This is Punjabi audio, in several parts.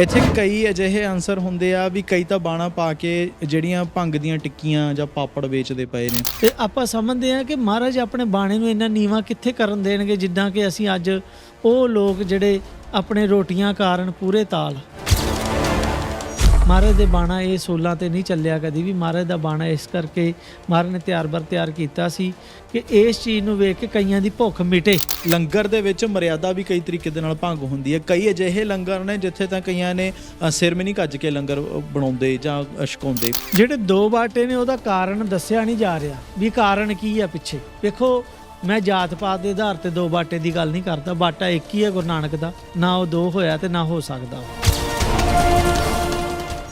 ਇੱਥੇ ਕਈ ਅਜਿਹੇ ਆਨਸਰ ਹੁੰਦੇ ਆ ਵੀ ਕਈ ਤਾਂ ਬਾਣਾ ਪਾ ਕੇ ਜਿਹੜੀਆਂ ਭੰਗ ਦੀਆਂ ਟਿੱਕੀਆਂ ਜਾਂ ਪਾਪੜ ਵੇਚਦੇ ਪਏ ਨੇ। ਤੇ ਆਪਾਂ ਸਮਝਦੇ ਹਾਂ ਕਿ ਮਹਾਰਾਜ ਆਪਣੇ ਬਾਣੇ ਨੂੰ ਇੰਨਾ ਨੀਵਾ ਕਿੱਥੇ ਕਰਨ ਦੇਣਗੇ ਜਿੱਦਾਂ ਕਿ ਅਸੀਂ ਅੱਜ ਉਹ ਲੋਕ ਜਿਹੜੇ ਆਪਣੇ ਰੋਟੀਆਂ ਕਾਰਨ ਪੂਰੇ ਤਾਲ। ਮਹਾਰਾਜ ਦੇ ਬਾਣਾ ਇਹ ਸੋਲਾਂ ਤੇ ਨਹੀਂ ਚੱਲਿਆ ਕਦੀ ਵੀ। ਮਹਾਰਾਜ ਦਾ ਬਾਣਾ ਇਸ ਕਰਕੇ ਮਹਾਰਾਜ ਨੇ ਤਿਆਰ ਬਰ ਤਿਆਰ ਕੀਤਾ ਸੀ ਕਿ ਇਸ ਚੀਜ਼ ਨੂੰ ਵੇਖ ਕੇ ਕਈਆਂ ਦੀ ਭੁੱਖ ਮਿਟੇ। ਲੰਗਰ ਦੇ ਵਿੱਚ ਮਰਿਆਦਾ ਵੀ ਕਈ ਤਰੀਕੇ ਦੇ ਨਾਲ ਭੰਗ ਹੁੰਦੀ ਹੈ। ਕਈ ਅਜਿਹੇ ਲੰਗਰ ਨੇ ਜਿੱਥੇ ਤਾਂ ਕਈਆਂ ਨੇ ਸਿਰ ਵੀ ਨਹੀਂ ਕੱਜ ਕੇ ਲੰਗਰ ਬਣਾਉਂਦੇ ਜਾਂ ਛਕਾਉਂਦੇ ਜਿਹੜੇ ਦੋ ਬਾਟੇ ਨੇ ਉਹਦਾ ਕਾਰਨ ਦੱਸਿਆ ਨਹੀਂ ਜਾ ਰਿਹਾ। ਵੀ ਕਾਰਨ ਕੀ ਆ ਪਿੱਛੇ? ਵੇਖੋ ਮੈਂ ਜਾਤ ਪਾਤ ਦੇ ਆਧਾਰ ਤੇ ਦੋ ਬਾਟੇ ਦੀ ਗੱਲ ਨਹੀਂ ਕਰਦਾ। ਬਾਟਾ ਇੱਕ ਹੀ ਹੈ ਗੁਰੂ ਨਾਨਕ ਦਾ। ਨਾ ਉਹ ਦੋ ਹੋਇਆ ਤੇ ਨਾ ਹੋ ਸਕਦਾ।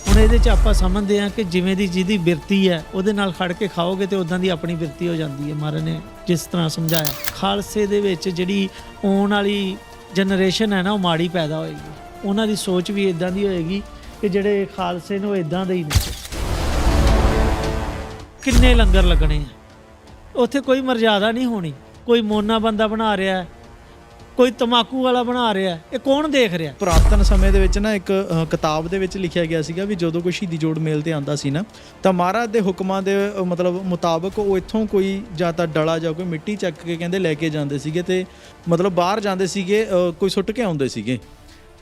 ਹੁਣ ਇਹਦੇ ਚ ਆਪਾਂ ਸਮਝਦੇ ਹਾਂ ਕਿ ਜਿਵੇਂ ਦੀ ਜਿਹਦੀ ਬਿਰਤੀ ਹੈ, ਉਹਦੇ ਨਾਲ ਖੜ ਕੇ ਖਾਓਗੇ ਤੇ ਉਦਾਂ ਦੀ ਆਪਣੀ ਬਿਰਤੀ ਹੋ ਜਾਂਦੀ ਹੈ। ਮਹਾਰਾਜ ਨੇ ਜਿਸ ਤਰ੍ਹਾਂ ਸਮਝਾਇਆ, ਖਾਲਸੇ ਦੇ ਵਿੱਚ ਜਿਹੜੀ ਆਉਣ ਵਾਲੀ ਜਨਰੇਸ਼ਨ ਹੈ ਨਾ, ਉਹ ਮਾੜੀ ਪੈਦਾ ਹੋਏਗੀ। ਉਹਨਾਂ ਦੀ ਸੋਚ ਵੀ ਇਦਾਂ ਦੀ ਹੋਏਗੀ ਕਿ ਜਿਹੜੇ ਖਾਲਸੇ ਨੇ, ਉਹ ਇਦਾਂ ਦੇ ਹੀ ਨੇ। ਕਿੰਨੇ ਲੰਗਰ ਲੱਗਣੇ ਆ। ਉੱਥੇ ਕੋਈ ਮਰਜ਼ਾਦਾ ਨਹੀਂ ਹੋਣੀ। ਕੋਈ ਮੋਨਾ ਬੰਦਾ ਬਣਾ ਰਿਹਾ ਕੋਈ ਤਮਾਕੂ ਵਾਲਾ ਬਣਾ ਰਿਹਾ। ਇਹ ਕੌਣ ਦੇਖ ਰਿਹਾ ਪੁਰਾਤਨ ਸਮੇਂ ਦੇ ਵਿੱਚ ਨਾ ਇੱਕ ਕਿਤਾਬ ਦੇ ਵਿੱਚ ਲਿਖਿਆ ਗਿਆ ਸੀਗਾ ਵੀ ਜਦੋਂ ਕੋਈ ਸ਼ਹੀਦੀ ਜੋੜ ਮੇਲ ਤੇ ਆਂਦਾ ਸੀ ਨਾ ਤਾਂ ਮਹਾਰਾਜ ਦੇ ਹੁਕਮਾਂ ਦੇ ਮਤਲਬ ਮੁਤਾਬਕ ਉਹ ਇੱਥੋਂ ਕੋਈ ਜਾਂ ਤਾਂ ਡਲਾ ਜਾਂ ਕੋਈ ਮਿੱਟੀ ਚੱਕ ਕੇ ਕਹਿੰਦੇ ਲੈ ਕੇ ਜਾਂਦੇ ਸੀਗੇ ਤੇ ਮਤਲਬ ਬਾਹਰ ਜਾਂਦੇ ਸੀਗੇ ਕੋਈ ਸੁੱਟ ਕੇ ਆਉਂਦੇ ਸੀਗੇ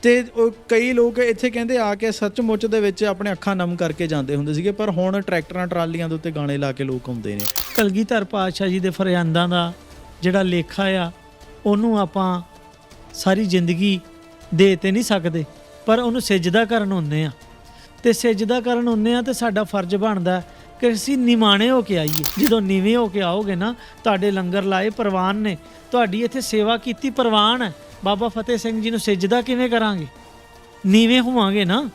ਤੇ ਉਹ ਕਈ ਲੋਕ ਇੱਥੇ ਕਹਿੰਦੇ ਆ ਕੇ ਸੱਚਮੁੱਚ ਦੇ ਵਿੱਚ ਆਪਣੇ ਅੱਖਾਂ ਨਮ ਕਰਕੇ ਜਾਂਦੇ ਹੁੰਦੇ ਸੀਗੇ ਪਰ ਹੁਣ ਟਰੈਕਟਰਾਂ ਟਰਾਲੀਆਂ ਦੇ ਉੱਤੇ ਗਾਣੇ ਲਾ ਕੇ ਲੋਕ ਆਉਂਦੇ ਨੇ ਕਲਗੀਧਰ ਪਾਤਸ਼ਾਹ ਜੀ ਦੇ ਫਰਿਆਦਾਂ ਦਾ ਜਿਹੜਾ ਲੇਖਾ ਆ ਉਹਨੂੰ ਆਪਾਂ ਸਾਰੀ ਜ਼ਿੰਦਗੀ ਦੇ ਤੇ ਨਹੀਂ ਸਕਦੇ, ਪਰ ਉਹਨੂੰ ਸਿਜਦਾ ਕਰਨ ਹੁੰਨੇ ਆ ਤੇ ਸਿਜਦਾ ਕਰਨ ਹੁੰਨੇ ਆ ਤੇ ਸਾਡਾ ਫਰਜ਼ ਬਣਦਾ ਕਿ ਅਸੀਂ ਨਿਮਾਣੇ ਹੋ ਕੇ ਆਈਏ। ਜਦੋਂ ਨੀਵੇਂ ਹੋ ਕੇ ਆਓਗੇ ਨਾ, ਤੁਹਾਡੇ ਲੰਗਰ ਲਾਏ ਪ੍ਰਵਾਨ ਨੇ, ਤੁਹਾਡੀ ਇੱਥੇ ਸੇਵਾ ਕੀਤੀ ਪ੍ਰਵਾਨ ਹੈ। ਬਾਬਾ ਫਤਿਹ ਸਿੰਘ ਜੀ ਨੂੰ ਸਿਜਦਾ ਕਿਵੇਂ ਕਰਾਂਗੇ? ਨੀਵੇਂ ਹੋਵਾਂਗੇ ਨਾ।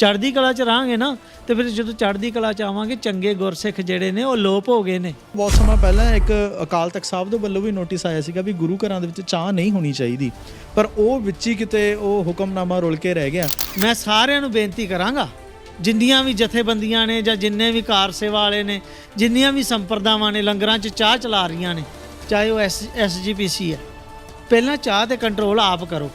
ਚੜ੍ਹਦੀ ਕਲਾ ਚ ਰਹਾਂਗੇ ਨਾ ਤੇ ਫਿਰ ਜਦੋਂ ਚੜ੍ਹਦੀ ਕਲਾ ਚ ਆਵਾਂਗੇ ਚੰਗੇ ਗੁਰਸਿੱਖ ਜਿਹੜੇ ਨੇ ਉਹ ਲੋਪ ਹੋ ਗਏ ਨੇ। ਬਹੁਤ ਸਮਾਂ ਪਹਿਲਾਂ ਇੱਕ ਅਕਾਲ ਤਖਤ ਸਾਹਿਬ ਦੇ ਵੱਲੋਂ ਵੀ ਨੋਟਿਸ ਆਇਆ ਸੀਗਾ ਵੀ ਗੁਰੂ ਘਰਾਂ ਦੇ ਵਿੱਚ ਚਾਹ ਨਹੀਂ ਹੋਣੀ ਚਾਹੀਦੀ। ਪਰ ਉਹ ਵਿੱਚ ਹੀ ਕਿਤੇ ਉਹ ਹੁਕਮਨਾਮਾ ਰੁਲ ਕੇ ਰਹਿ ਗਿਆ। ਮੈਂ ਸਾਰਿਆਂ ਨੂੰ ਬੇਨਤੀ ਕਰਾਂਗਾ ਜਿੰਨੀਆਂ ਵੀ ਜਥੇਬੰਦੀਆਂ ਨੇ ਜਾਂ ਜਿੰਨੇ ਵੀ ਕਾਰ ਸੇਵਾ ਵਾਲੇ ਨੇ ਜਿੰਨੀਆਂ ਵੀ ਸੰਪਰਦਾਵਾਂ ਨੇ ਲੰਗਰਾਂ 'ਚ ਚਾਹ ਚਲਾ ਰਹੀਆਂ ਨੇ ਚਾਹੇ ਉਹ ਐਸਜੀਪੀਸੀ ਹੈ। ਪਹਿਲਾਂ ਚਾਹ ਤੇ ਕੰਟਰੋਲ ਆਪ ਕਰੋ।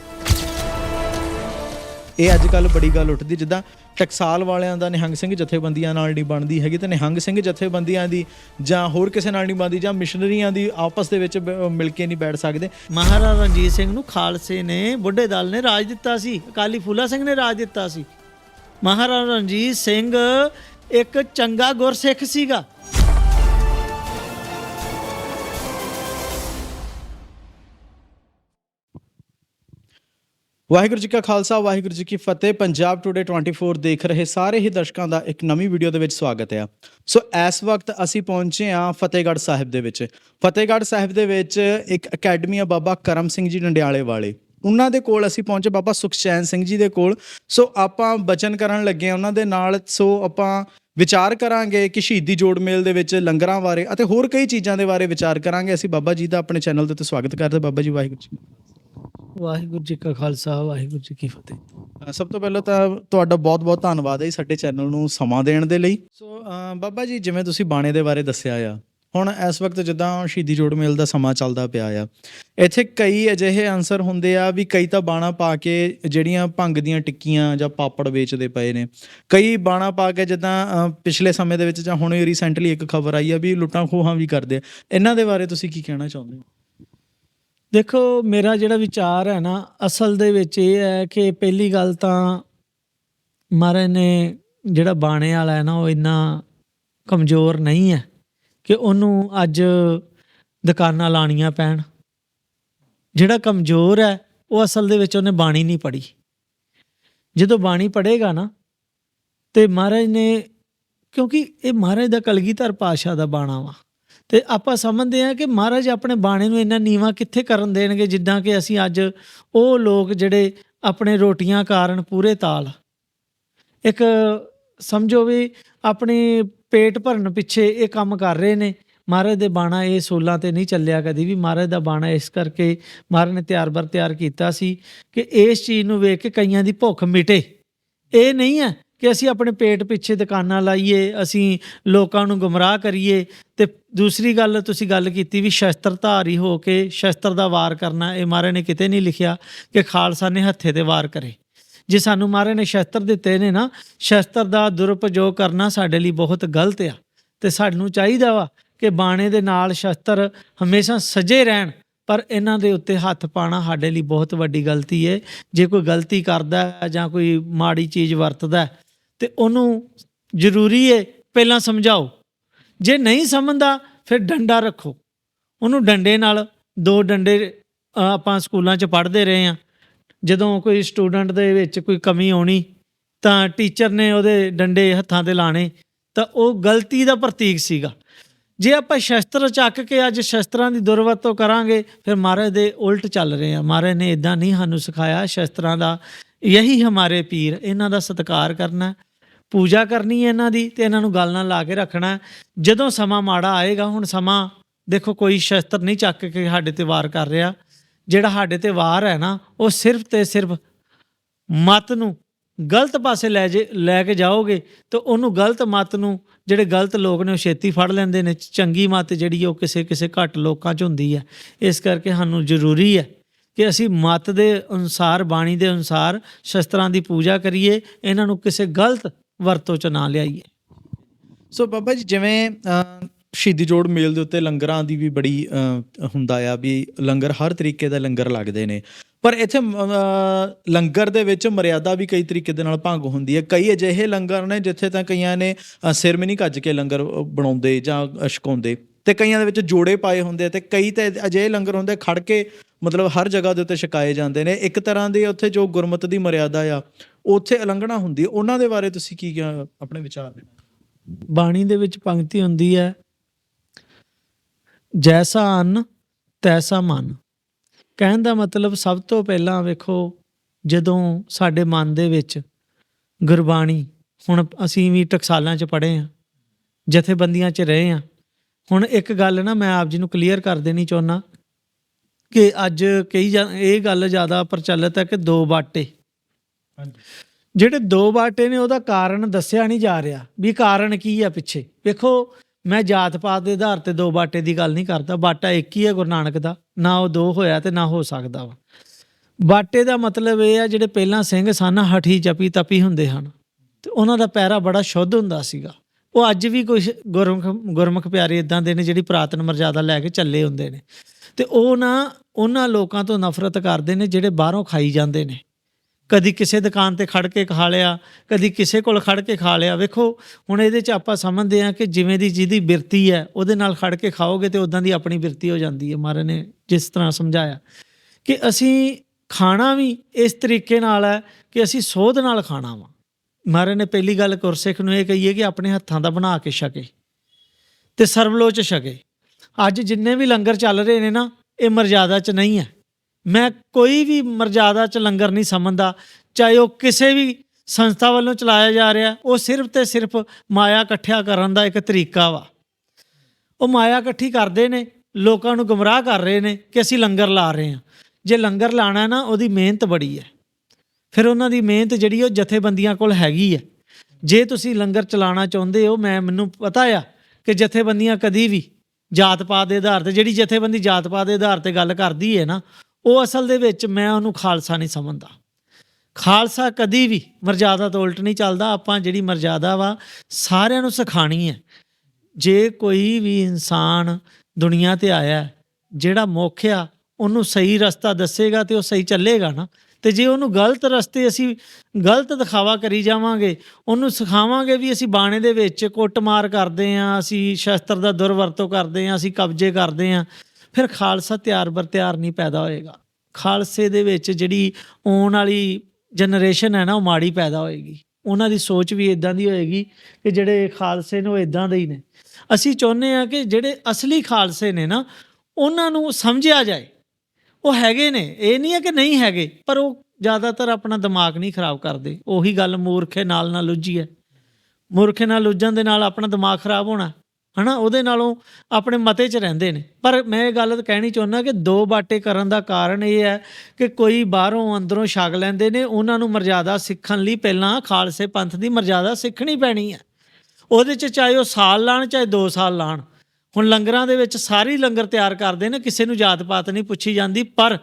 ਇਹ ਅੱਜ ਕੱਲ ਬੜੀ ਗੱਲ ਉੱਠਦੀ ਜਿੱਦਾਂ ਟਕਸਾਲ ਵਾਲਿਆਂ ਦਾ ਨਿਹੰਗ ਸਿੰਘ ਜਥੇਬੰਦੀਆਂ ਨਾਲ ਨਹੀਂ ਬਣਦੀ ਹੈਗੀ ਤੇ ਨਿਹੰਗ ਸਿੰਘ ਜਥੇਬੰਦੀਆਂ ਦੀ ਜਾਂ ਹੋਰ ਕਿਸੇ ਨਾਲ ਨਹੀਂ ਬਣਦੀ ਜਾਂ ਮਿਸ਼ਨਰੀਆਂ ਦੀ ਆਪਸ ਦੇ ਵਿੱਚ ਮਿਲ ਕੇ ਨਹੀਂ ਬੈਠ ਸਕਦੇ। ਮਹਾਰਾਜਾ ਰਣਜੀਤ ਸਿੰਘ ਨੂੰ ਖਾਲਸੇ ਨੇ, ਬੁੱਢੇ ਦਲ ਨੇ ਰਾਜ ਦਿੱਤਾ ਸੀ, ਅਕਾਲੀ ਫੂਲਾ ਸਿੰਘ ਨੇ ਰਾਜ ਦਿੱਤਾ ਸੀ। ਮਹਾਰਾਜਾ ਰਣਜੀਤ ਸਿੰਘ ਇੱਕ ਚੰਗਾ ਗੁਰਸਿੱਖ ਸੀਗਾ। ਵਾਹਿਗੁਰੂ ਜੀ ਕਾ ਖਾਲਸਾ, ਵਾਹਿਗੁਰੂ ਜੀ ਕੀ ਫਤਿਹ। ਪੰਜਾਬ ਟੁਡੇ 24 ਦੇਖ ਰਹੇ ਸਾਰੇ ਹੀ ਦਰਸ਼ਕਾਂ ਦਾ ਇੱਕ ਨਵੀਂ ਵੀਡੀਓ ਦੇ ਵਿੱਚ ਸਵਾਗਤ ਹੈ। ਸੋ ਇਸ ਵਕਤ ਅਸੀਂ ਪਹੁੰਚੇ ਹਾਂ ਫਤਿਹਗੜ੍ਹ ਸਾਹਿਬ ਦੇ ਵਿੱਚ। ਫਤਿਹਗੜ੍ਹ ਸਾਹਿਬ ਦੇ ਵਿੱਚ ਇੱਕ ਅਕੈਡਮੀ ਆ ਬਾਬਾ ਕਰਮ ਸਿੰਘ ਜੀ ਨੰਡਿਆਲੇ ਵਾਲੇ। ਉਹਨਾਂ ਦੇ ਕੋਲ ਅਸੀਂ ਪਹੁੰਚੇ ਬਾਬਾ ਸੁਖਚੈਨ ਸਿੰਘ ਜੀ ਦੇ ਕੋਲ। ਸੋ ਆਪਾਂ ਬਚਨ ਕਰਨ ਲੱਗੇ ਹਾਂ ਉਹਨਾਂ ਦੇ ਨਾਲ। ਸੋ ਆਪਾਂ ਵਿਚਾਰ ਕਰਾਂਗੇ ਕਿ ਸ਼ਹੀਦੀ ਜੋੜ ਮੇਲ ਦੇ ਵਿੱਚ ਲੰਗਰਾਂ ਬਾਰੇ ਅਤੇ ਹੋਰ ਕਈ ਚੀਜ਼ਾਂ ਦੇ ਬਾਰੇ ਵਿਚਾਰ ਕਰਾਂਗੇ। ਅਸੀਂ ਬਾਬਾ ਜੀ ਦਾ ਆਪਣੇ ਚੈਨਲ ਦੇ ਉੱਤੇ ਸਵਾਗਤ ਕਰਦੇ ਬਾਬਾ ਜੀ, ਵਾਹਿਗੁਰੂ ਜੀ ਵਾਹਿਗੁਰੂ ਜੀ ਕਾ ਖਾਲਸਾ ਵਾਹਿਗੁਰੂ ਜੀ ਕੀ ਫਤਿਹ। ਅ, ਸਭ ਤੋਂ ਪਹਿਲਾਂ ਤਾਂ ਤੁਹਾਡਾ ਬਹੁਤ-ਬਹੁਤ ਧੰਨਵਾਦ ਹੈ ਜੀ ਸਾਡੇ ਚੈਨਲ ਨੂੰ ਸਮਾਂ ਦੇਣ ਦੇ ਲਈ। ਸੋ ਅ, ਬਾਬਾ ਜੀ ਜਿਵੇਂ ਤੁਸੀਂ ਬਾਣੇ ਦੇ ਬਾਰੇ ਦੱਸਿਆ ਆ ਹੁਣ ਇਸ ਵਕਤ ਜਿੱਦਾਂ ਸ਼ਹੀਦੀ ਜੋੜ ਮੇਲ ਦਾ ਸਮਾਂ ਚੱਲਦਾ ਪਿਆ ਆ ਇੱਥੇ ਕਈ ਅਜਿਹੇ ਆਨਸਰ ਹੁੰਦੇ ਆ ਵੀ ਕਈ ਤਾਂ ਬਾਣਾ ਪਾ ਕੇ ਜਿਹੜੀਆਂ ਭੰਗ ਦੀਆਂ ਟਿੱਕੀਆਂ ਜਾਂ ਪਾਪੜ ਵੇਚਦੇ ਪਏ ਨੇ। ਕਈ ਬਾਣਾ ਪਾ ਕੇ ਜਿੱਦਾਂ ਅ, ਪਿਛਲੇ ਸਮੇਂ ਦੇ ਵਿੱਚ ਜਾਂ ਹੁਣ ਰੀਸੈਂਟਲੀ ਇੱਕ ਖਬਰ ਆਈ ਆ ਵੀ ਲੁੱਟਾਂ ਖੋਹਾਂ ਵੀ ਕਰਦੇ ਆ। ਇਹਨਾਂ ਦੇ ਬਾਰੇ ਤੁਸੀਂ ਕੀ ਕਹਿਣਾ ਚਾਹੁੰਦੇ ਹੋ? ਦੇਖੋ, ਮੇਰਾ ਜਿਹੜਾ ਵਿਚਾਰ ਹੈ ਨਾ, ਅਸਲ ਦੇ ਵਿੱਚ ਇਹ ਹੈ ਕਿ ਪਹਿਲੀ ਗੱਲ ਤਾਂ ਮਹਾਰਾਜ ਨੇ ਜਿਹੜਾ ਬਾਣੇ ਵਾਲਾ ਹੈ ਨਾ, ਉਹ ਇੰਨਾ ਕਮਜ਼ੋਰ ਨਹੀਂ ਹੈ ਕਿ ਉਹਨੂੰ ਅੱਜ ਦੁਕਾਨਾਂ ਲਾਣੀਆਂ ਪੈਣ। ਜਿਹੜਾ ਕਮਜ਼ੋਰ ਹੈ, ਉਹ ਅਸਲ ਦੇ ਵਿੱਚ ਉਹਨੇ ਬਾਣੀ ਨਹੀਂ ਪੜ੍ਹੀ। ਜਦੋਂ ਬਾਣੀ ਪੜ੍ਹੇਗਾ ਨਾ, ਤੇ ਮਹਾਰਾਜ ਨੇ ਕਿਉਂਕਿ ਇਹ ਮਹਾਰਾਜ ਦਾ ਕਲਗੀਧਰ ਪਾਸ਼ਾ ਦਾ ਬਾਣਾ ਵਾ। ਤੇ ਆਪਾਂ ਸਮਝਦੇ ਹਾਂ ਕਿ ਮਹਾਰਾਜ ਆਪਣੇ ਬਾਣੇ ਨੂੰ ਇੰਨਾ ਨੀਵਾ ਕਿੱਥੇ ਕਰਨ ਦੇਣਗੇ, ਜਿੱਦਾਂ ਕਿ ਅਸੀਂ ਅੱਜ ਉਹ ਲੋਕ ਜਿਹੜੇ ਆਪਣੇ ਰੋਟੀਆਂ ਕਾਰਨ ਪੂਰੇ ਤਾਲ। ਇੱਕ ਸਮਝੋ ਵੀ ਆਪਣੇ ਪੇਟ ਭਰਨ ਪਿੱਛੇ ਇਹ ਕੰਮ ਕਰ ਰਹੇ ਨੇ। ਮਹਾਰਾਜ ਦੇ ਬਾਣਾ ਇਹ ਸੋਲਾਂ ਤੇ ਨਹੀਂ ਚੱਲਿਆ ਕਦੀ ਵੀ। ਮਹਾਰਾਜ ਦਾ ਬਾਣਾ ਇਸ ਕਰਕੇ ਮਹਾਰਾਜ ਨੇ ਤਿਆਰ ਬਰ ਤਿਆਰ ਕੀਤਾ ਸੀ ਕਿ ਇਸ ਚੀਜ਼ ਨੂੰ ਵੇਖ ਕੇ ਕਈਆਂ ਦੀ ਭੁੱਖ ਮਿਟੇ। ਇਹ ਨਹੀਂ ਹੈ ਕਿ ਅਸੀਂ ਆਪਣੇ ਪੇਟ ਪਿੱਛੇ ਦੁਕਾਨਾਂ ਲਾਈਏ, ਅਸੀਂ ਲੋਕਾਂ ਨੂੰ ਗੁੰਮਰਾਹ ਕਰੀਏ। ਤੇ ਦੂਸਰੀ ਗੱਲ, ਤੁਸੀਂ ਗੱਲ ਕੀਤੀ ਵੀ ਸ਼ਸਤਰਧਾਰੀ ਹੋ ਕੇ ਸ਼ਸਤਰ ਦਾ ਵਾਰ ਕਰਨਾ, ਇਹ ਮਹਾਰਾਜ ਨੇ ਕਿਤੇ ਨਹੀਂ ਲਿਖਿਆ ਕਿ ਖਾਲਸਾ ਨੇ ਹੱਥੇ ਤੇ ਵਾਰ ਕਰੇ। ਜੇ ਸਾਨੂੰ ਮਹਾਰਾਜ ਨੇ ਸ਼ਸਤਰ ਦਿੱਤੇ ਨੇ ਨਾ, ਸ਼ਸਤਰ ਦਾ ਦੁਰਉਪਯੋਗ ਕਰਨਾ ਸਾਡੇ ਲਈ ਬਹੁਤ ਗਲਤ ਆ। ਤੇ ਸਾਨੂੰ ਚਾਹੀਦਾ ਵਾ ਕਿ ਬਾਣੇ ਦੇ ਨਾਲ ਸ਼ਸਤਰ ਹਮੇਸ਼ਾ ਸਜੇ ਰਹਿਣ, ਪਰ ਇਹਨਾਂ ਦੇ ਉੱਤੇ ਹੱਥ ਪਾਣਾ ਸਾਡੇ ਲਈ ਬਹੁਤ ਵੱਡੀ ਗਲਤੀ ਹੈ ਜੇ ਕੋਈ ਗਲਤੀ ਕਰਦਾ ਜਾਂ ਕੋਈ ਮਾੜੀ ਚੀਜ਼ ਵਰਤਦਾ ਤੇ ਉਹਨੂੰ ਜ਼ਰੂਰੀ ਹੈ ਪਹਿਲਾਂ ਸਮਝਾਓ। ਜੇ ਨਹੀਂ ਸਮਝਦਾ, ਫਿਰ ਡੰਡਾ ਰੱਖੋ। ਉਹਨੂੰ ਡੰਡੇ ਨਾਲ ਦੋ ਡੰਡੇ ਆਪਾਂ ਸਕੂਲਾਂ 'ਚ ਪੜ੍ਹਦੇ ਰਹੇ ਆ। ਜਦੋਂ ਕੋਈ ਸਟੂਡੈਂਟ ਦੇ ਵਿੱਚ ਕੋਈ ਕਮੀ ਆਉਣੀ, ਤਾਂ ਟੀਚਰ ਨੇ ਉਹਦੇ ਡੰਡੇ ਹੱਥਾਂ ਤੇ ਲਾਣੇ ਤਾਂ ਉਹ ਗਲਤੀ ਦਾ ਪ੍ਰਤੀਕ ਸੀਗਾ। ਜੇ ਆਪਾਂ ਸ਼ਸਤਰ ਚੱਕ ਕੇ ਅੱਜ ਸ਼ਸਤਰਾਂ ਦੀ ਦੁਰਵਰਤੋਂ ਕਰਾਂਗੇ, ਫਿਰ ਮਹਾਰਾਜ ਦੇ ਉਲਟ ਚੱਲ ਰਹੇ ਆ। ਮਹਾਰਾਜ ਨੇ ਇਦਾਂ ਨਹੀਂ ਸਾਨੂੰ ਸਿਖਾਇਆ ਸ਼ਸਤਰਾਂ ਦਾ ਯਹੀ ਹਮਾਰੇ ਪੀਰ ਇਹਨਾਂ ਦਾ ਸਤਿਕਾਰ ਕਰਨਾ ਪੂਜਾ ਕਰਨੀ ਹੈ ਇਹਨਾਂ ਦੀ ਤੇ ਇਹਨਾਂ ਨੂੰ ਗੱਲ ਨਾਲ ਲਾ ਕੇ ਰੱਖਣਾ ਜਦੋਂ ਸਮਾਂ ਮਾੜਾ ਆਏਗਾ ਹੁਣ ਸਮਾਂ ਦੇਖੋ ਕੋਈ ਸ਼ਸਤਰ ਨਹੀਂ ਚੱਕ ਕੇ ਸਾਡੇ ਤੇ ਵਾਰ ਕਰ ਰਿਹਾ ਜਿਹੜਾ ਸਾਡੇ ਤੇ ਵਾਰ ਹੈ ਨਾ ਉਹ ਸਿਰਫ ਤੇ ਸਿਰਫ ਮਤ ਨੂੰ ਗਲਤ ਪਾਸੇ ਲੈ ਜੇ ਲੈ ਕੇ ਜਾਓਗੇ ਤਾਂ ਉਹਨੂੰ ਗਲਤ ਮਤ ਨੂੰ ਜਿਹੜੇ ਗਲਤ ਲੋਕ ਨੇ ਉਹ ਛੇਤੀ ਫੜ ਲੈਂਦੇ ਨੇ ਚੰਗੀ ਮਤ ਜਿਹੜੀ ਉਹ ਕਿਸੇ ਕਿਸੇ ਘੱਟ ਲੋਕਾਂ 'ਚ ਹੁੰਦੀ ਹੈ ਇਸ ਕਰਕੇ ਸਾਨੂੰ ਜ਼ਰੂਰੀ ਹੈ ਕਿ ਅਸੀਂ ਮਤ ਦੇ ਅਨੁਸਾਰ ਬਾਣੀ ਦੇ ਅਨੁਸਾਰ ਸ਼ਸਤਰਾਂ ਦੀ ਪੂਜਾ ਕਰੀਏ ਇਹਨਾਂ ਨੂੰ ਕਿਸੇ ਗਲਤ ਵਰਤੋਂ 'ਚ ਨਾ ਲਿਆਈਏ। ਸੋ ਬਾਬਾ ਜੀ ਜਿਵੇਂ ਸ਼ਹੀਦੀ ਜੋੜ ਮੇਲ ਦੇ ਉੱਤੇ ਲੰਗਰਾਂ ਦੀ ਵੀ ਬੜੀ ਹੁੰਦਾ ਆ ਵੀ ਲੰਗਰ ਹਰ ਤਰੀਕੇ ਦਾ ਲੰਗਰ ਲੱਗਦੇ ਨੇ। ਪਰ ਇੱਥੇ ਲੰਗਰ ਦੇ ਵਿੱਚ ਮਰਿਆਦਾ ਵੀ ਕਈ ਤਰੀਕੇ ਦੇ ਨਾਲ ਭੰਗ ਹੁੰਦੀ ਹੈ। ਕਈ ਅਜਿਹੇ ਲੰਗਰ ਨੇ ਜਿੱਥੇ ਤਾਂ ਕਈਆਂ ਨੇ ਅ, ਸਿਰ ਵੀ ਨਹੀਂ ਕੱਜ ਕੇ ਲੰਗਰ ਬਣਾਉਂਦੇ ਜਾਂ ਛਕਾਉਂਦੇ। ਤੇ ਕਈਆਂ ਦੇ ਵਿੱਚ ਜੋੜੇ ਪਾਏ ਹੁੰਦੇ ਤੇ ਕਈ ਤੇ ਅਜਿਹੇ ਲੰਗਰ ਹੁੰਦੇ ਖੜ ਕੇ ਮਤਲਬ ਹਰ ਜਗ੍ਹਾ ਦੇ ਉੱਤੇ ਛਕਾਏ ਜਾਂਦੇ ਨੇ। ਇੱਕ ਤਰ੍ਹਾਂ ਦੀ ਉੱਥੇ ਜੋ ਗੁਰਮਤ ਦੀ ਮਰਿਆਦਾ ਆ ਉੱਥੇ ਉਲੰਘਣਾ ਹੁੰਦੀ ਉਹਨਾਂ ਦੇ ਬਾਰੇ ਤੁਸੀਂ ਕੀ ਅ, ਆਪਣੇ ਵਿਚਾਰ ਦੇ ਬਾਣੀ ਦੇ ਵਿੱਚ ਪੰਕਤੀ ਹੁੰਦੀ ਹੈ ਜੈਸਾ ਅੰਨ ਤੈਸਾ ਮਨ। ਕਹਿਣ ਦਾ ਮਤਲਬ ਸਭ ਤੋਂ ਪਹਿਲਾਂ ਵੇਖੋ ਜਦੋਂ ਸਾਡੇ ਮਨ ਦੇ ਵਿੱਚ ਗੁਰਬਾਣੀ ਹੁਣ ਅਸੀਂ ਵੀ ਟਕਸਾਲਾਂ 'ਚ ਪੜ੍ਹੇ ਆ ਜਥੇਬੰਦੀਆਂ 'ਚ ਰਹੇ ਆ ਹੁਣ ਇੱਕ ਗੱਲ ਨਾ ਮੈਂ ਆਪ ਜੀ ਨੂੰ ਕਲੀਅਰ ਕਰ ਦੇਣੀ ਚਾਹੁੰਦਾ। ਕਿ ਅੱਜ ਕਈ ਜਾ- ਇਹ ਗੱਲ ਜ਼ਿਆਦਾ ਪ੍ਰਚਲਿਤ ਹੈ ਕਿ ਦੋ ਬਾਟੇ। ਹਾਂਜੀ। ਜਿਹੜੇ ਦੋ ਬਾਟੇ ਨੇ ਉਹਦਾ ਕਾਰਨ ਦੱਸਿਆ ਨਹੀਂ ਜਾ ਰਿਹਾ ਵੀ ਕਾਰਨ ਕੀ ਆ ਪਿੱਛੇ। ਵੇਖੋ ਮੈਂ ਜਾਤ ਪਾਤ ਦੇ ਆਧਾਰ ਤੇ ਦੋ ਬਾਟੇ ਦੀ ਗੱਲ ਨਹੀਂ ਕਰਦਾ। ਬਾਟਾ ਇੱਕ ਹੀ ਹੈ ਗੁਰੂ ਨਾਨਕ ਦਾ। ਨਾ ਉਹ ਦੋ ਹੋਇਆ ਤੇ ਨਾ ਹੋ ਸਕਦਾ ਵਾ। ਬਾਟੇ ਦਾ ਮਤਲਬ ਇਹ ਆ ਜਿਹੜੇ ਪਹਿਲਾਂ ਸਿੰਘ ਸਨ ਹਠੀ ਜਪੀ ਤਪੀ ਹੁੰਦੇ ਹਨ। ਤੇ ਉਹਨਾਂ ਦਾ ਪੈਰਾ ਬੜਾ ਸ਼ੁੱਧ ਹੁੰਦਾ ਸੀਗਾ। ਉਹ ਅੱਜ ਵੀ ਕੁਝ ਗੁਰਮੁਖ ਗੁਰਮੁਖ ਪਿਆਰੇ ਇਦਾਂ ਦੇ ਨੇ ਜਿਹੜੀ ਪ੍ਰਾਤਨ ਮਰਜ਼ਾਦਾ ਲੈ ਕੇ ਚੱਲੇ ਹੁੰਦੇ ਨੇ। ਤੇ ਉਹ ਨਾ ਉਹਨਾਂ ਲੋਕਾਂ ਤੋਂ ਨਫ਼ਰਤ ਕਰਦੇ ਨੇ ਜਿਹੜੇ ਬਾਹਰੋਂ ਖਾਈ ਜਾਂਦੇ ਨੇ। ਕਦੀ ਕਿਸੇ ਦੁਕਾਨ ਤੇ ਖੜ ਕੇ ਖਾ ਲਿਆ, ਕਦੀ ਕਿਸੇ ਕੋਲ ਖੜ ਕੇ ਖਾ ਲਿਆ। ਵੇਖੋ, ਹੁਣ ਇਹਦੇ ਚ ਆਪਾਂ ਸਮਝਦੇ ਹਾਂ ਕਿ ਜਿਵੇਂ ਦੀ ਜਿਹਦੀ ਬਿਰਤੀ ਹੈ, ਉਹਦੇ ਨਾਲ ਖੜ ਕੇ ਖਾਓਗੇ ਤੇ ਉਦਾਂ ਦੀ ਆਪਣੀ ਬਿਰਤੀ ਹੋ ਜਾਂਦੀ ਹੈ ਮਹਾਰਾਜ ਨੇ ਜਿਸ ਤਰ੍ਹਾਂ ਸਮਝਾਇਆ। ਕਿ ਅਸੀਂ ਖਾਣਾ ਵੀ ਇਸ ਤਰੀਕੇ ਨਾਲ ਹੈ ਕਿ ਅਸੀਂ ਸੋਧ ਨਾਲ ਖਾਣਾ ਵਾ। ਮਹਾਰਾਜ ਨੇ ਪਹਿਲੀ ਗੱਲ ਗੁਰਸਿੱਖ ਨੂੰ ਇਹ ਕਹੀਏ ਕਿ ਆਪਣੇ ਹੱਥਾਂ ਦਾ ਬਣਾ ਕੇ ਛਕੇ ਤੇ ਸਰਵਲੋਚ ਛਕੇ। ਅੱਜ ਜਿੰਨੇ ਵੀ ਲੰਗਰ ਚੱਲ ਰਹੇ ਨੇ ਨਾ, ਇਹ ਮਰਜ਼ਾਦਾ ਚ ਨਹੀਂ ਹੈ। ਮੈਂ ਕੋਈ ਵੀ ਮਰਜ਼ਾਦਾ ਚ ਲੰਗਰ ਨਹੀਂ ਸਮਝਦਾ, ਚਾਹੇ ਉਹ ਕਿਸੇ ਵੀ ਸੰਸਥਾ ਵੱਲੋਂ ਚਲਾਇਆ ਜਾ ਰਿਹਾ, ਉਹ ਸਿਰਫ ਤੇ ਸਿਰਫ ਮਾਇਆ ਇਕੱਠਿਆ ਕਰਨ ਦਾ ਇੱਕ ਤਰੀਕਾ ਵਾ। ਉਹ ਮਾਇਆ ਇਕੱਠੀ ਕਰਦੇ ਨੇ, ਲੋਕਾਂ ਨੂੰ ਗੁੰਮਰਾਹ ਕਰ ਰਹੇ ਨੇ ਕਿ ਅਸੀਂ ਲੰਗਰ ਲਾ ਰਹੇ ਹਾਂ। ਜੇ ਲੰਗਰ ਲਾਣਾ ਨਾ, ਉਹਦੀ ਮਿਹਨਤ ਬੜੀ ਹੈ। ਫਿਰ ਉਹਨਾਂ ਦੀ ਮਿਹਨਤ ਜਿਹੜੀ ਉਹ ਜਥੇਬੰਦੀਆਂ ਕੋਲ ਹੈਗੀ ਹੈ। ਜੇ ਤੁਸੀਂ ਲੰਗਰ ਚਲਾਉਣਾ ਚਾਹੁੰਦੇ ਹੋ, ਮੈਂ, ਮੈਨੂੰ ਪਤਾ ਆ ਕਿ ਜਥੇਬੰਦੀਆਂ ਕਦੀ ਵੀ ਜਾਤ ਪਾਤ ਦੇ ਆਧਾਰ ਤੇ, ਜਿਹੜੀ ਜਥੇਬੰਦੀ ਜਾਤ ਪਾਤ ਦੇ ਆਧਾਰ ਤੇ ਗੱਲ ਕਰਦੀ ਹੈ ਨਾ, ਉਹ ਅਸਲ ਦੇ ਵਿੱਚ ਮੈਂ ਉਹਨੂੰ ਖਾਲਸਾ ਨਹੀਂ ਸਮਝਦਾ। ਖਾਲਸਾ ਕਦੀ ਵੀ ਮਰਜ਼ਾਦਾ ਤੋਂ ਉਲਟ ਨਹੀਂ ਚੱਲਦਾ, ਆਪਾਂ ਜਿਹੜੀ ਮਰਜ਼ਾਦਾ ਵਾ, ਸਾਰਿਆਂ ਨੂੰ ਸਿਖਾਣੀ ਹੈ। ਜੇ ਕੋਈ ਵੀ ਇਨਸਾਨ ਦੁਨੀਆ ਤੇ ਆਇਆ, ਜਿਹੜਾ ਮੁੱਖ ਆ ਉਹਨੂੰ ਸਹੀ ਰਸਤਾ ਦੱਸੇਗਾ ਤੇ ਉਹ ਸਹੀ ਚੱਲੇਗਾ ਨਾ ਤੇ ਜੇ ਉਹਨੂੰ ਗਲਤ ਰਸਤੇ ਅਸੀਂ ਗਲਤ ਦਿਖਾਵਾ ਕਰੀ ਜਾਵਾਂਗੇ, ਉਹਨੂੰ ਸਿਖਾਵਾਂਗੇ ਵੀ ਅਸੀਂ ਬਾਣੇ ਦੇ ਵਿੱਚ ਕੁੱਟਮਾਰ ਕਰਦੇ ਆਂ, ਅਸੀਂ ਸ਼ਸਤਰ ਦਾ ਦੁਰਵਰਤੋਂ ਕਰਦੇ ਆਂ, ਅਸੀਂ ਕਬਜ਼ੇ ਕਰਦੇ ਆਂ, ਫਿਰ ਖਾਲਸਾ ਤਿਆਰ ਬਰ ਤਿਆਰ ਨਹੀਂ ਪੈਦਾ ਹੋਏਗਾ। ਖਾਲਸੇ ਦੇ ਵਿੱਚ ਜਿਹੜੀ ਆਉਣ ਵਾਲੀ ਜਨਰੇਸ਼ਨ ਹੈ ਨਾ, ਉਹ ਮਾੜੀ ਪੈਦਾ ਹੋਏਗੀ। ਉਹਨਾਂ ਦੀ ਸੋਚ ਵੀ ਇਦਾਂ ਦੀ ਹੋਏਗੀ ਕਿ ਜਿਹੜੇ ਖਾਲਸੇ ਨੇ, ਉਹ ਇਦਾਂ ਦੇ ਹੀ ਨੇ। ਅਸੀਂ ਚਾਹੁੰਦੇ ਆ ਕਿ ਜਿਹੜੇ ਅਸਲੀ ਖਾਲਸੇ ਨੇ ਨਾ, ਉਹਨਾਂ ਨੂੰ ਸਮਝਿਆ ਜਾਏ। ਉਹ ਹੈਗੇ ਨੇ, ਇਹ ਨਹੀਂ ਹੈ ਕਿ ਨਹੀਂ ਹੈਗੇ, ਪਰ ਉਹ ਜ਼ਿਆਦਾਤਰ ਆਪਣਾ ਦਿਮਾਗ ਨਹੀਂ ਖਰਾਬ ਕਰਦੇ। ਉਹੀ ਗੱਲ ਮੂਰਖੇ ਨਾਲ ਨਾਲ ਲੁੱਝੀ ਹੈ। ਮੂਰਖੇ ਨਾਲ ਲੁੱਝਣ ਦੇ ਨਾਲ ਆਪਣਾ ਦਿਮਾਗ ਖਰਾਬ ਹੋਣਾ, ਹਨਾ? ਉਹਦੇ ਨਾਲੋਂ ਆਪਣੇ ਮਤੇ 'ਚ ਰਹਿੰਦੇ ਨੇ। ਪਰ ਮੈਂ ਇਹ ਗੱਲ ਕਹਿਣੀ ਚਾਹੁੰਦਾ ਕਿ ਦੋ ਬਾਟੇ ਕਰਨ ਦਾ ਕਾਰਨ ਇਹ ਹੈ ਕਿ ਕੋਈ ਬਾਹਰੋਂ ਅੰਦਰੋਂ ਛਕ ਲੈਂਦੇ ਨੇ, ਉਹਨਾਂ ਨੂੰ ਮਰਜ਼ਾਦਾ ਸਿੱਖਣ ਲਈ ਪਹਿਲਾਂ ਖਾਲਸੇ ਪੰਥ ਦੀ ਮਰਜ਼ਾਦਾ ਸਿੱਖਣੀ ਪੈਣੀ ਹੈ। ਉਹਦੇ 'ਚ ਚਾਹੇ ਉਹ ਸਾਲ ਲਾਣ, ਚਾਹੇ 2 ਸਾਲ ਲਾਣ। ਹੁਣ ਲੰਗਰਾਂ ਦੇ ਵਿੱਚ ਸਾਰੇ ਲੰਗਰ ਤਿਆਰ ਕਰਦੇ ਨੇ, ਕਿਸੇ ਨੂੰ ਜਾਤ ਪਾਤ ਨਹੀਂ ਪੁੱਛੀ ਜਾਂਦੀ, ਪਰ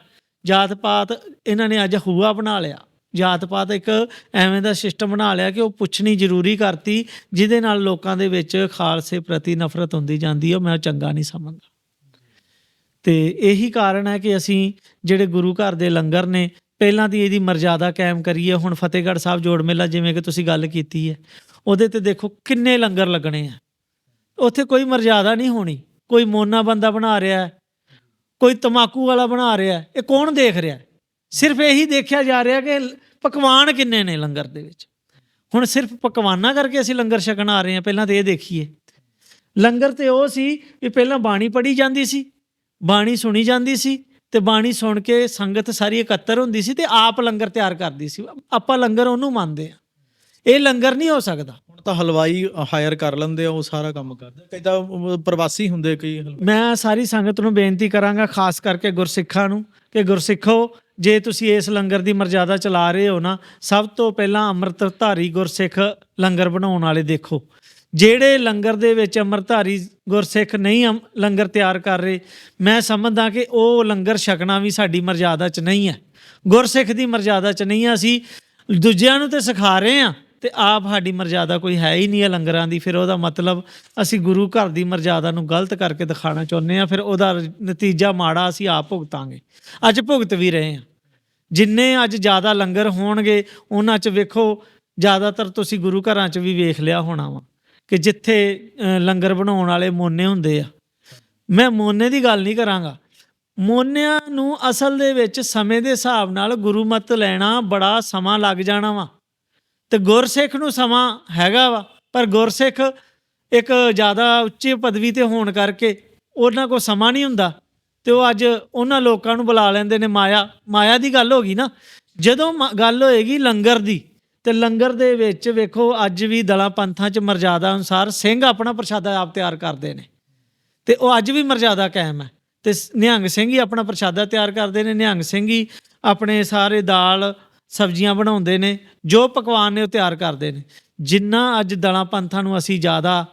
ਜਾਤ ਪਾਤ ਇਹਨਾਂ ਨੇ ਅੱਜ ਹੂਆ ਬਣਾ ਲਿਆ। ਜਾਤ ਪਾਤ ਇੱਕ ਐਵੇਂ ਦਾ ਸਿਸਟਮ ਬਣਾ ਲਿਆ ਕਿ ਉਹ ਪੁੱਛਣੀ ਜ਼ਰੂਰੀ ਕਰਤੀ, ਜਿਹਦੇ ਨਾਲ ਲੋਕਾਂ ਦੇ ਵਿੱਚ ਖਾਲਸੇ ਪ੍ਰਤੀ ਨਫ਼ਰਤ ਹੁੰਦੀ ਜਾਂਦੀ ਹੈ ਉਹ ਮੈਂ ਚੰਗਾ ਨਹੀਂ ਸਮਝਦਾ। ਤੇ ਇਹੀ ਕਾਰਨ ਹੈ ਕਿ ਅਸੀਂ ਜਿਹੜੇ ਗੁਰੂ ਘਰ ਦੇ ਲੰਗਰ ਨੇ, ਪਹਿਲਾਂ ਦੀ ਇਹਦੀ ਮਰਜ਼ਾਦਾ ਕਾਇਮ ਕਰੀਏ, ਹੁਣ ਫਤਿਹਗੜ੍ਹ ਸਾਹਿਬ ਜੋੜ ਮੇਲਾ ਜਿਵੇਂ ਕਿ ਤੁਸੀਂ ਗੱਲ ਕੀਤੀ ਹੈ, ਉਹਦੇ ਤੇ ਦੇਖੋ ਕਿੰਨੇ ਲੰਗਰ ਲੱਗਣੇ ਆ। ਉੱਥੇ ਕੋਈ ਮਰਜ਼ਾਦਾ ਨਹੀਂ ਹੋਣੀ। ਕੋਈ ਮੋਨਾ ਬੰਦਾ ਬਣਾ ਰਿਹਾ ਕੋਈ ਤਮਾਕੂ ਵਾਲਾ ਬਣਾ ਰਿਹਾ ਇਹ ਕੌਣ ਦੇਖ ਰਿਹਾ ਸਿਰਫ ਇਹੀ ਦੇਖਿਆ ਜਾ ਰਿਹਾ ਕਿ ਪਕਵਾਨ ਕਿੰਨੇ ਨੇ ਲੰਗਰ ਦੇ ਵਿੱਚ। ਹੁਣ ਸਿਰਫ ਪਕਵਾਨਾਂ ਕਰਕੇ ਅਸੀਂ ਲੰਗਰ ਛਕਣ ਆ ਰਹੇ ਹਾਂ, ਪਹਿਲਾਂ ਤੇ ਇਹ ਦੇਖੀਏ। ਲੰਗਰ ਤੇ ਉਹ ਸੀ ਵੀ ਪਹਿਲਾਂ ਬਾਣੀ ਪੜ੍ਹੀ ਜਾਂਦੀ ਸੀ, ਬਾਣੀ ਸੁਣੀ ਜਾਂਦੀ ਸੀ ਤੇ ਬਾਣੀ ਸੁਣ ਕੇ ਸੰਗਤ ਸਾਰੀ ਇਕੱਤਰ ਹੁੰਦੀ ਸੀ ਤੇ ਆਪ ਲੰਗਰ ਤਿਆਰ ਕਰਦੀ ਸੀ। ਆਪਾਂ ਲੰਗਰ ਉਹਨੂੰ ਮੰਨਦੇ ਆ ਇਹ ਲੰਗਰ ਨਹੀਂ ਹੋ ਸਕਦਾ। ਤਾਂ ਹਲਵਾਈ ਹਾਇਰ ਕਰ ਲੈਂਦੇ ਆ, ਉਹ ਸਾਰਾ ਕੰਮ ਕਰਦੇ ਕਈ ਤਾਂ ਪ੍ਰਵਾਸੀ ਹੁੰਦੇ ਕਈ ਹਲਵਾਈ। ਮੈਂ ਸਾਰੀ ਸੰਗਤ ਨੂੰ ਬੇਨਤੀ ਕਰਾਂਗਾ, ਖਾਸ ਕਰਕੇ ਗੁਰਸਿੱਖਾਂ ਨੂੰ, ਕਿ ਗੁਰਸਿੱਖੋ, ਜੇ ਤੁਸੀਂ ਇਸ ਲੰਗਰ ਦੀ ਮਰਜ਼ਾਦਾ ਚਲਾ ਰਹੇ ਹੋ ਨਾ, ਸਭ ਤੋਂ ਪਹਿਲਾਂ ਅੰਮ੍ਰਿਤਧਾਰੀ ਗੁਰਸਿੱਖ ਲੰਗਰ ਬਣਾਉਣ ਵਾਲੇ ਦੇਖੋ। ਜਿਹੜੇ ਲੰਗਰ ਦੇ ਵਿੱਚ ਅੰਮ੍ਰਿਤਧਾਰੀ ਗੁਰਸਿੱਖ ਨਹੀਂ ਲੰਗਰ ਤਿਆਰ ਕਰ ਰਹੇ, ਮੈਂ ਸਮਝਦਾ ਕਿ ਉਹ ਲੰਗਰ ਛਕਣਾ ਵੀ ਸਾਡੀ ਮਰਜ਼ਾਦਾ 'ਚ ਨਹੀਂ ਹੈ। ਗੁਰਸਿੱਖ ਦੀ ਮਰਜ਼ਾਦਾ 'ਚ ਨਹੀਂ ਹੈ ਅਸੀਂ ਦੂਜਿਆਂ ਨੂੰ ਤੇ ਸਿਖਾ ਰਹੇ ਹਾਂ। ਤੇ ਆਪ ਸਾਡੀ ਮਰਜ਼ਾਦਾ ਕੋਈ ਹੈ ਹੀ ਨਹੀਂ ਹੈ ਲੰਗਰਾਂ ਦੀ, ਫਿਰ ਉਹਦਾ ਮਤਲਬ ਅਸੀਂ ਗੁਰੂ ਘਰ ਦੀ ਮਰਜ਼ਾਦਾ ਨੂੰ ਗਲਤ ਕਰਕੇ ਦਿਖਾਣਾ ਚਾਹੁੰਦੇ ਆ ਫਿਰ ਉਹਦਾ ਨਤੀਜਾ ਮਾੜਾ ਅਸੀਂ ਆਪ ਭੁਗਤਾਂਗੇ। ਅੱਜ ਭੁਗਤ ਵੀ ਰਹੇ ਹਾਂ। ਜਿੰਨੇ ਅੱਜ ਜ਼ਿਆਦਾ ਲੰਗਰ ਹੋਣਗੇ, ਉਹਨਾਂ 'ਚ ਵੇਖੋ, ਜ਼ਿਆਦਾਤਰ ਤੁਸੀਂ ਗੁਰੂ ਘਰਾਂ 'ਚ ਵੀ ਵੇਖ ਲਿਆ ਹੋਣਾ ਵਾ ਕਿ ਜਿੱਥੇ ਲੰਗਰ ਬਣਾਉਣ ਵਾਲੇ ਮੋਨੇ ਹੁੰਦੇ ਆ। ਮੈਂ ਮੋਨੇ ਦੀ ਗੱਲ ਨਹੀਂ ਕਰਾਂਗਾ। ਮੋਨਿਆਂ ਨੂੰ ਅਸਲ ਦੇ ਵਿੱਚ ਸਮੇਂ ਦੇ ਹਿਸਾਬ ਨਾਲ ਗੁਰੂ ਮਤ ਲੈਣਾ ਬੜਾ ਸਮਾਂ ਲੱਗ ਜਾਣਾ ਵਾ। ਤੇ ਗੁਰਸਿੱਖ ਨੂੰ ਸਮਾਂ ਹੈਗਾ ਵਾ, ਪਰ ਗੁਰਸਿੱਖ ਇੱਕ ਜ਼ਿਆਦਾ ਉੱਚੀ ਪਦਵੀ ਤੇ ਹੋਣ ਕਰਕੇ ਉਹਨਾਂ ਕੋਲ ਸਮਾਂ ਨਹੀਂ ਹੁੰਦਾ ਤੇ ਉਹ ਅੱਜ ਉਹਨਾਂ ਲੋਕਾਂ ਨੂੰ ਬੁਲਾ ਲੈਂਦੇ ਨੇ ਮਾਇਆ ਮਾਇਆ ਦੀ ਗੱਲ ਹੋ ਗਈ ਨਾ। ਜਦੋਂ ਮ- ਗੱਲ ਹੋਏਗੀ ਲੰਗਰ ਦੀ, ਤੇ ਲੰਗਰ ਦੇ ਵਿੱਚ ਵੇਖੋ ਅੱਜ ਵੀ ਦਲਾਂ ਪੰਥਾਂ 'ਚ ਮਰਜ਼ਾਦਾ ਅਨੁਸਾਰ ਸਿੰਘ ਆਪਣਾ ਪ੍ਰਸ਼ਾਦਾ ਆਪ ਤਿਆਰ ਕਰਦੇ ਨੇ। ਤੇ ਉਹ ਅੱਜ ਵੀ ਮਰਜ਼ਾਦਾ ਕਾਇਮ ਹੈ। ਤੇ ਨਿਹੰਗ ਸਿੰਘ ਹੀ ਆਪਣਾ ਪ੍ਰਸ਼ਾਦਾ ਤਿਆਰ ਕਰਦੇ ਨੇ, ਨਿਹੰਗ ਸਿੰਘ ਹੀ ਆਪਣੇ ਸਾਰੇ ਦਾਲ ਸਬਜ਼ੀਆਂ ਬਣਾਉਂਦੇ ਨੇ, ਜੋ ਪਕਵਾਨ ਨੇ ਉਹ ਤਿਆਰ ਕਰਦੇ ਨੇ। ਜਿੰਨਾ ਅੱਜ ਦਲਾਂ ਪੰਥਾਂ ਨੂੰ ਅਸੀਂ ਜ਼ਿਆਦਾ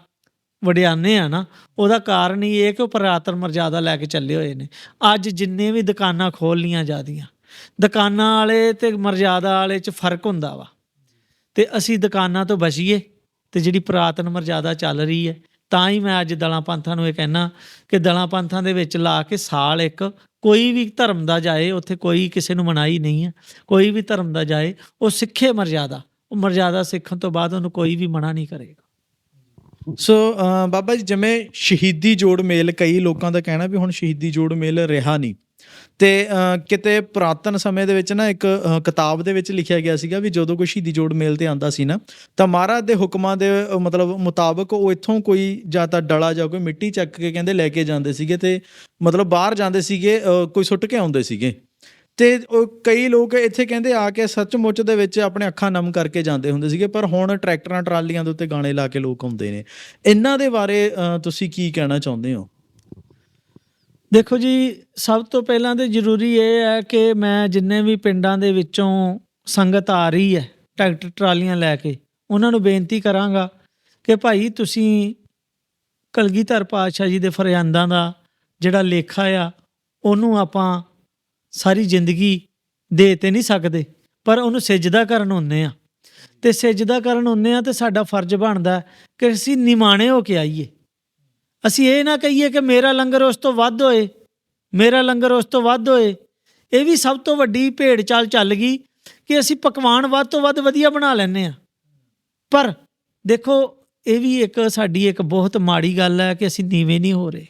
ਵਡਿਆਨੇ ਆ ਨਾ, ਉਹਦਾ ਕਾਰਨ ਹੀ ਇਹ ਕਿ ਉਹ ਪੁਰਾਤਨ ਮਰਜ਼ਾਦਾ ਲੈ ਕੇ ਚੱਲੇ ਹੋਏ ਨੇ। ਅੱਜ ਜਿੰਨੇ ਵੀ ਦੁਕਾਨਾਂ ਖੋਲ ਲੀਆਂ ਜਾਂਦੀਆਂ, ਦੁਕਾਨਾਂ ਵਾਲੇ ਤੇ ਮਰਜ਼ਾਦਾ ਵਾਲੇ 'ਚ ਫ਼ਰਕ ਹੁੰਦਾ ਵਾ। ਤੇ ਅਸੀਂ ਦੁਕਾਨਾਂ ਤੋਂ ਬਚੀਏ, ਤੇ ਜਿਹੜੀ ਪੁਰਾਤਨ ਮਰਜ਼ਾਦਾ ਚੱਲ ਰਹੀ ਹੈ ਤਾਂ ਹੀ ਮੈਂ ਅੱਜ ਦਲਾਂ ਪੰਥਾਂ ਨੂੰ ਇਹ ਕਹਿਣਾ ਕਿ ਦਲਾਂ ਪੰਥਾਂ ਦੇ ਵਿੱਚ ਲਾ ਕੇ ਸਾਲ ਇੱਕ, ਕੋਈ ਵੀ ਧਰਮ ਦਾ ਜਾਏ, ਉੱਥੇ ਕੋਈ ਕਿਸੇ ਨੂੰ ਮਨਾਈ ਨਹੀਂ ਹੈ। ਕੋਈ ਵੀ ਧਰਮ ਦਾ ਜਾਏ, ਉਹ ਸਿੱਖੇ ਮਰਜ਼ਾਦਾ। ਉਹ ਮਰਜ਼ਾਦਾ ਸਿੱਖਣ ਤੋਂ ਬਾਅਦ ਉਹਨੂੰ ਕੋਈ ਵੀ ਮਨਾ ਨਹੀਂ ਕਰੇਗਾ। ਸੋ ਬਾਬਾ ਜੀ, ਜਿਵੇਂ ਸ਼ਹੀਦੀ ਜੋੜ ਮੇਲ ਕਈ ਲੋਕਾਂ ਦਾ ਕਹਿਣਾ ਵੀ ਹੁਣ ਸ਼ਹੀਦੀ ਜੋੜ ਮੇਲ ਰਿਹਾ ਨਹੀਂ। ਤੇ ਅਹ, ਕਿਤੇ ਪੁਰਾਤਨ ਸਮੇਂ ਦੇ ਵਿੱਚ ਨਾ ਇੱਕ ਕਿਤਾਬ ਦੇ ਵਿੱਚ ਲਿਖਿਆ ਗਿਆ ਸੀਗਾ ਵੀ ਜਦੋਂ ਕੋਈ ਸ਼ਹੀਦੀ ਜੋੜ ਮੇਲ ਤੇ ਆਂਦਾ ਸੀ ਨਾ ਤਾਂ ਮਹਾਰਾਜ ਦੇ ਹੁਕਮਾਂ ਦੇ ਮਤਲਬ ਮੁਤਾਬਕ ਉਹ ਇੱਥੋਂ ਕੋਈ ਜਾਂ ਤਾਂ ਡਲਾ ਜਾਂ ਕੋਈ ਮਿੱਟੀ ਚੱਕ ਕੇ ਕਹਿੰਦੇ ਲੈ ਕੇ ਜਾਂਦੇ ਸੀਗੇ ਤੇ ਮਤਲਬ ਬਾਹਰ ਜਾਂਦੇ ਸੀਗੇ ਕੋਈ ਸੁੱਟ ਕੇ ਆਉਂਦੇ ਸੀਗੇ। ਤੇ ਕਈ ਲੋਕ ਇੱਥੇ ਕਹਿੰਦੇ ਆ ਕੇ ਸੱਚਮੁੱਚ ਦੇ ਵਿੱਚ ਆਪਣੇ ਅੱਖਾਂ ਨਮ ਕਰਕੇ ਜਾਂਦੇ ਹੁੰਦੇ ਸੀਗੇ ਪਰ ਹੁਣ ਟਰੈਕਟਰਾਂ ਟਰਾਲੀਆਂ ਦੇ ਉੱਤੇ ਗਾਣੇ ਲਾ ਕੇ ਲੋਕ ਆਉਂਦੇ ਨੇ। ਇਹਨਾਂ ਦੇ ਬਾਰੇ ਅਹ, ਤੁਸੀਂ ਕੀ ਕਹਿਣਾ ਚਾਹੁੰਦੇ ਹੋ? ਦੇਖੋ ਜੀ, ਸਭ ਤੋਂ ਪਹਿਲਾਂ ਤੇ ਜ਼ਰੂਰੀ ਇਹ ਹੈ ਕਿ ਮੈਂ ਜਿੰਨੇ ਵੀ ਪਿੰਡਾਂ ਦੇ ਵਿੱਚੋਂ ਸੰਗਤ ਆ ਰਹੀ ਹੈ, ਟਰੈਕਟਰ ਟਰਾਲੀਆਂ ਲੈ ਕੇ, ਉਹਨਾਂ ਨੂੰ ਬੇਨਤੀ ਕਰਾਂਗਾ ਕਿ ਭਾਈ ਤੁਸੀਂ ਕਲਗੀਧਰ ਪਾਤਸ਼ਾਹ ਜੀ ਦੇ ਫਰਿਆਦਾਂ ਦਾ ਜਿਹੜਾ ਲੇਖਾ ਆ, ਉਹਨੂੰ ਆਪਾਂ ਸਾਰੀ ਜ਼ਿੰਦਗੀ ਦੇ ਤੇ ਨਹੀਂ ਸਕਦੇ, ਪਰ ਉਹਨੂੰ ਸਿਜਦਾ ਕਰਨ ਹੁੰਨੇ ਆ। ਤੇ ਸਿਜਦਾ ਕਰਨ ਹੁੰਨੇ ਆ ਤੇ ਸਾਡਾ ਫਰਜ਼ ਬਣਦਾ ਕਿ ਅਸੀਂ ਨਿਮਾਣੇ ਹੋ ਕੇ ਆਈਏ। ਅਸੀਂ ਇਹ ਨਾ ਕਹੀਏ ਕਿ ਮੇਰਾ ਲੰਗਰ ਉਸ ਤੋਂ ਵੱਧ ਹੋਏ, ਮੇਰਾ ਲੰਗਰ ਉਸ ਤੋਂ ਵੱਧ ਹੋਏ। ਇਹ ਵੀ ਸਭ ਤੋਂ ਵੱਡੀ ਭੇਡ ਚਾਲ ਚੱਲ ਗਈ ਕਿ ਅਸੀਂ ਪਕਵਾਨ ਵੱਧ ਤੋਂ ਵੱਧ ਵਧੀਆ ਬਣਾ ਲੈਂਦੇ ਆ ਪਰ ਦੇਖੋ, ਇਹ ਵੀ ਇੱਕ ਸਾਡੀ ਇੱਕ ਬਹੁਤ ਮਾੜੀ ਗੱਲ ਹੈ ਕਿ ਅਸੀਂ ਨੀਵੇਂ ਨਹੀਂ ਹੋ ਰਹੇ।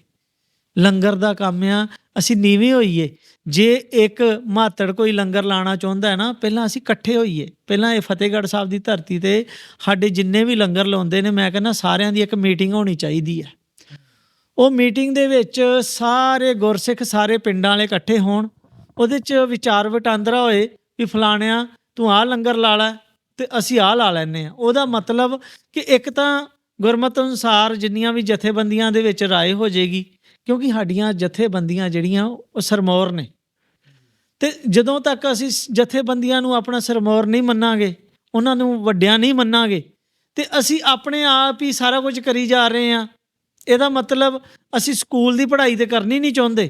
ਲੰਗਰ ਦਾ ਕੰਮ ਆ, ਅਸੀਂ ਨੀਵੇਂ ਹੋਈਏ। ਜੇ ਇੱਕ ਮਾਤੜ ਕੋਈ ਲੰਗਰ ਲਾਣਾ ਚਾਹੁੰਦਾ ਹੈ ਨਾ, ਪਹਿਲਾਂ ਅਸੀਂ ਇਕੱਠੇ ਹੋਈਏ। ਪਹਿਲਾਂ ਇਹ ਫਤਿਹਗੜ੍ਹ ਸਾਹਿਬ ਦੀ ਧਰਤੀ ਤੇ ਸਾਡੇ ਜਿੰਨੇ ਵੀ ਲੰਗਰ ਲਾਉਂਦੇ ਨੇ, ਮੈਂ ਕਹਿੰਦਾ ਸਾਰਿਆਂ ਦੀ ਇੱਕ ਮੀਟਿੰਗ ਹੋਣੀ ਚਾਹੀਦੀ ਹੈ। ਉਹ ਮੀਟਿੰਗ ਦੇ ਵਿੱਚ ਸਾਰੇ ਗੁਰਸਿੱਖ ਸਾਰੇ ਪਿੰਡਾਂ ਵਾਲੇ ਇਕੱਠੇ ਹੋਣ, ਉਹਦੇ 'ਚ ਵਿਚਾਰ ਵਟਾਂਦਰਾ ਹੋਏ ਵੀ ਫਲਾਣਿਆਂ, ਤੂੰ ਆਹ ਲੰਗਰ ਲਾ ਲੈ ਤੇ ਅਸੀਂ ਆਹ ਲਾ ਲੈਨੇ ਆ ਉਹਦਾ ਮਤਲਬ ਕਿ ਇੱਕ ਤਾਂ ਗੁਰਮਤ ਅਨੁਸਾਰ ਜਿੰਨੀਆਂ ਵੀ ਜਥੇਬੰਦੀਆਂ ਦੇ ਵਿੱਚ ਰਾਏ ਹੋ ਜਾਏਗੀ, ਕਿਉਂਕਿ ਸਾਡੀਆਂ ਜਥੇਬੰਦੀਆਂ ਜਿਹੜੀਆਂ ਉਹ ਸਰਮੌਰ ਨੇ। ਤੇ ਜਦੋਂ ਤੱਕ ਅਸੀਂ ਜਥੇਬੰਦੀਆਂ ਨੂੰ ਆਪਣਾ ਸਰਮੌਰ ਨਹੀਂ ਮੰਨਾਂਗੇ, ਉਹਨਾਂ ਨੂੰ ਵੱਡਿਆਂ ਨਹੀਂ ਮੰਨਾਂਗੇ, ਤੇ ਅਸੀਂ ਆਪਣੇ ਆਪ ਹੀ ਸਾਰਾ ਕੁਝ ਕਰੀ ਜਾ ਰਹੇ ਹਾਂ। ਇਹਦਾ ਮਤਲਬ ਅਸੀਂ ਸਕੂਲ ਦੀ ਪੜ੍ਹਾਈ ਤੇ ਕਰਨੀ ਨਹੀਂ ਚਾਹੁੰਦੇ।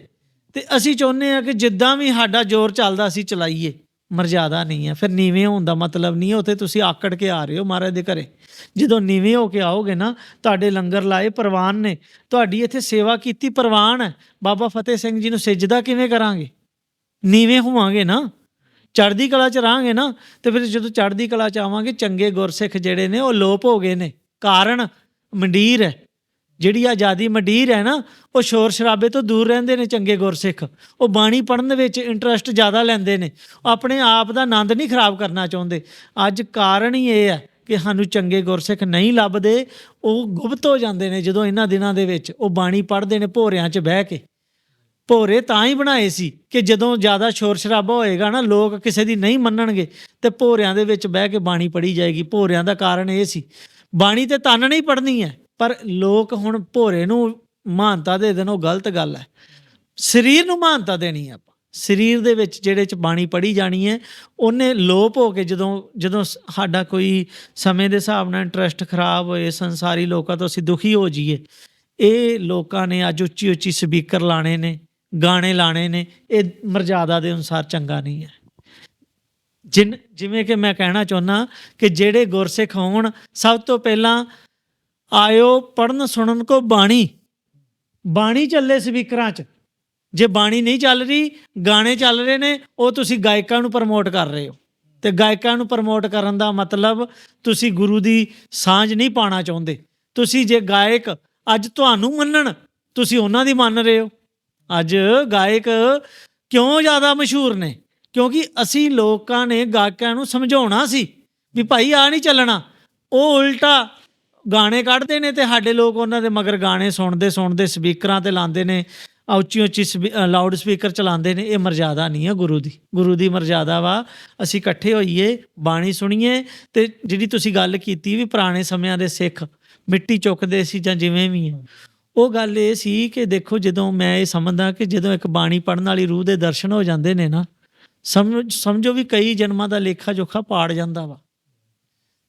ਤੇ ਅਸੀਂ ਚਾਹੁੰਦੇ ਆ ਕਿ ਜਿੱਦਾਂ ਵੀ ਸਾਡਾ ਜ਼ੋਰ ਚੱਲਦਾ ਅਸੀਂ ਚਲਾਈਏ। ਮਰਜ਼ਾਦਾ ਨਹੀਂ ਹੈ। ਫਿਰ ਨੀਵੇਂ ਹੋਣ ਦਾ ਮਤਲਬ ਨਹੀਂ ਹੈ। ਉੱਥੇ ਤੁਸੀਂ ਆਕੜ ਕੇ ਆ ਰਹੇ ਹੋ ਮਹਾਰਾਜ ਦੇ ਘਰੇ। ਜਦੋਂ ਨੀਵੇਂ ਹੋ ਕੇ ਆਓਗੇ ਨਾ, ਤੁਹਾਡੇ ਲੰਗਰ ਲਾਏ ਪ੍ਰਵਾਨ ਨੇ। ਤੁਹਾਡੀ ਇੱਥੇ ਸੇਵਾ ਕੀਤੀ ਪ੍ਰਵਾਨ ਹੈ। ਬਾਬਾ ਫਤਿਹ ਸਿੰਘ ਜੀ ਨੂੰ ਸਿਜਦਾ ਕਿਵੇਂ ਕਰਾਂਗੇ? ਨੀਵੇਂ ਹੋਵਾਂਗੇ ਨਾ। ਚੜ੍ਹਦੀ ਕਲਾ ਚ ਰਹਾਂਗੇ ਨਾ। ਤੇ ਫਿਰ ਜਦੋਂ ਚੜ੍ਹਦੀ ਕਲਾ ਚ ਆਵਾਂਗੇ, ਚੰਗੇ ਗੁਰਸਿੱਖ ਜਿਹੜੇ ਨੇ ਉਹ ਲੋਪ ਹੋ ਗਏ ਨੇ। ਕਾਰਨ ਮੰਡੀਰ ਹੈ। ਜਿਹੜੀ ਆਜ਼ਾਦੀ ਮੰਡੀਰ ਹੈ ਨਾ, ਉਹ ਸ਼ੋਰ ਸ਼ਰਾਬੇ ਤੋਂ ਦੂਰ ਰਹਿੰਦੇ ਨੇ ਚੰਗੇ ਗੁਰਸਿੱਖ। ਉਹ ਬਾਣੀ ਪੜ੍ਹਨ ਵਿੱਚ ਇੰਟਰਸਟ ਜ਼ਿਆਦਾ ਲੈਂਦੇ ਨੇ। ਉਹ ਆਪਣੇ ਆਪ ਦਾ ਆਨੰਦ ਨਹੀਂ ਖਰਾਬ ਕਰਨਾ ਚਾਹੁੰਦੇ। ਅੱਜ ਕਾਰਨ ਹੀ ਇਹ ਹੈ ਕਿ ਸਾਨੂੰ ਚੰਗੇ ਗੁਰਸਿੱਖ ਨਹੀਂ ਲੱਭਦੇ, ਉਹ ਗੁਪਤ ਹੋ ਜਾਂਦੇ ਨੇ ਜਦੋਂ ਇਹਨਾਂ ਦਿਨਾਂ ਦੇ ਵਿੱਚ ਉਹ ਬਾਣੀ ਪੜ੍ਹਦੇ ਨੇ ਭੋਰਿਆਂ 'ਚ ਬਹਿ ਕੇ। ਭੋਰੇ ਤਾਂ ਹੀ ਬਣਾਏ ਸੀ ਕਿ ਜਦੋਂ ਜ਼ਿਆਦਾ ਸ਼ੋਰ ਸ਼ਰਾਬਾ ਹੋਏਗਾ ਨਾ, ਲੋਕ ਕਿਸੇ ਦੀ ਨਹੀਂ ਮੰਨਣਗੇ, ਤੇ ਭੋਰਿਆਂ ਦੇ ਵਿੱਚ ਬਹਿ ਕੇ ਬਾਣੀ ਪੜ੍ਹੀ ਜਾਏਗੀ। ਭੋਰਿਆਂ ਦਾ ਕਾਰਨ ਇਹ ਸੀ। ਬਾਣੀ ਤੇ ਤਨ ਨਹੀਂ ਪੜ੍ਹਨੀ ਹੈ। ਪਰ ਲੋਕ ਹੁਣ ਭੋਰੇ ਨੂੰ ਮਾਨਤਾ ਦੇ ਦੇਣ, ਉਹ ਗਲਤ ਗੱਲ ਹੈ। ਸਰੀਰ ਨੂੰ ਮਾਨਤਾ ਦੇਣੀ ਹੈ ਆਪਾਂ। ਸਰੀਰ ਦੇ ਵਿੱਚ ਜਿਹੜੇ ਚ ਬਾਣੀ ਪੜ੍ਹੀ ਜਾਣੀ ਹੈ, ਉਹਨੇ ਲੋਪ ਹੋ ਕੇ ਜਦੋਂ ਜਦੋਂ ਸ- ਸਾਡਾ ਕੋਈ ਸਮੇਂ ਦੇ ਹਿਸਾਬ ਨਾਲ ਇੰਟਰਸਟ ਖਰਾਬ ਹੋਏ, ਸੰਸਾਰੀ ਲੋਕਾਂ ਤੋਂ ਅਸੀਂ ਦੁਖੀ ਹੋ ਜਾਈਏ, ਇਹ ਲੋਕਾਂ ਨੇ ਅੱਜ ਉੱਚੀ ਉੱਚੀ ਸਪੀਕਰ ਲਾਣੇ ਨੇ, ਗਾਣੇ ਲਾਣੇ ਨੇ, ਇਹ ਮਰਜ਼ਾਦਾ ਦੇ ਅਨੁਸਾਰ ਚੰਗਾ ਨਹੀਂ ਹੈ। ਜਿਨ, ਜਿਵੇਂ ਕਿ ਮੈਂ ਕਹਿਣਾ ਚਾਹੁੰਦਾ ਕਿ ਜਿਹੜੇ ਗੁਰਸਿੱਖ ਹੋਣ, ਸਭ ਤੋਂ ਪਹਿਲਾਂ ਆਇਓ ਪੜਨ ਸੁਣਨ ਕੋ ਬਾਣੀ। ਬਾਣੀ ਚੱਲੇ ਸਪੀਕਰਾਂ 'ਚ। ਜੇ ਬਾਣੀ ਨਹੀਂ ਚੱਲ ਰਹੀ, ਗਾਣੇ ਚੱਲ ਰਹੇ ਨੇ, ਉਹ ਤੁਸੀਂ ਗਾਇਕਾਂ ਨੂੰ ਪ੍ਰਮੋਟ ਕਰ ਰਹੇ ਹੋ। ਤੇ ਗਾਇਕਾਂ ਨੂੰ ਪ੍ਰਮੋਟ ਕਰਨ ਦਾ ਮਤਲਬ ਤੁਸੀਂ ਗੁਰੂ ਦੀ ਸਾਂਝ ਨਹੀਂ ਪਾਣਾ ਚਾਹੁੰਦੇ। ਤੁਸੀਂ ਜੇ ਗਾਇਕ ਅੱਜ ਤੁਹਾਨੂੰ ਮੰਨਣ, ਤੁਸੀਂ ਉਹਨਾਂ ਦੀ ਮੰਨ ਰਹੇ ਹੋ। ਅੱਜ ਗਾਇਕ ਕਿਉਂ ਜ਼ਿਆਦਾ ਮਸ਼ਹੂਰ ਨੇ? ਕਿਉਂਕਿ ਅਸੀਂ ਲੋਕਾਂ ਨੇ ਗਾਇਕਾਂ ਨੂੰ ਸਮਝਾਉਣਾ ਸੀ ਵੀ ਭਾਈ ਆ ਨਹੀਂ ਚੱਲਣਾ। ਉਹ ਉਲਟਾ ਗਾਣੇ ਕੱਢਦੇ ਨੇ ਤੇ ਸਾਡੇ ਲੋਕ ਉਹਨਾਂ ਦੇ ਮਗਰ ਗਾਣੇ ਸੁਣਦੇ ਸੁਣਦੇ ਸਪੀਕਰਾਂ ਤੇ ਲਾਉਂਦੇ ਨੇ ਆ ਉੱਚੀ ਉੱਚੀ ਲਾਊਡ ਸਪੀਕਰ ਚਲਾਉਂਦੇ ਨੇ, ਇਹ ਮਰਜ਼ਾਦਾ ਨਹੀਂ ਹੈ ਗੁਰੂ ਦੀ ਗੁਰੂ ਦੀ ਮਰਜ਼ਾਦਾ ਵਾ, ਅਸੀਂ ਇਕੱਠੇ ਹੋਈਏ, ਬਾਣੀ ਸੁਣੀਏ ਤੇ ਜਿਹੜੀ ਤੁਸੀਂ ਗੱਲ ਕੀਤੀ ਵੀ ਪੁਰਾਣੇ ਸਮਿਆਂ ਦੇ ਸਿੱਖ ਮਿੱਟੀ ਚੁੱਕਦੇ ਸੀ ਜਾਂ ਜਿਵੇਂ ਵੀ ਹੈ ਉਹ ਗੱਲ ਇਹ ਸੀ ਕਿ ਦੇਖੋ ਜਦੋਂ ਮੈਂ ਇਹ ਸਮਝਦਾ ਕਿ ਜਦੋਂ ਇੱਕ ਬਾਣੀ ਪੜਨ ਵਾਲੀ ਰੂਹ ਦੇ ਦਰਸ਼ਨ ਹੋ ਜਾਂਦੇ ਨੇ ਨਾ, ਸਮਝ, ਸਮਝੋ ਵੀ ਕਈ ਜਨਮਾਂ ਦਾ ਲੇਖਾ ਜੋਖਾ ਪਾੜ ਜਾਂਦਾ ਵਾ।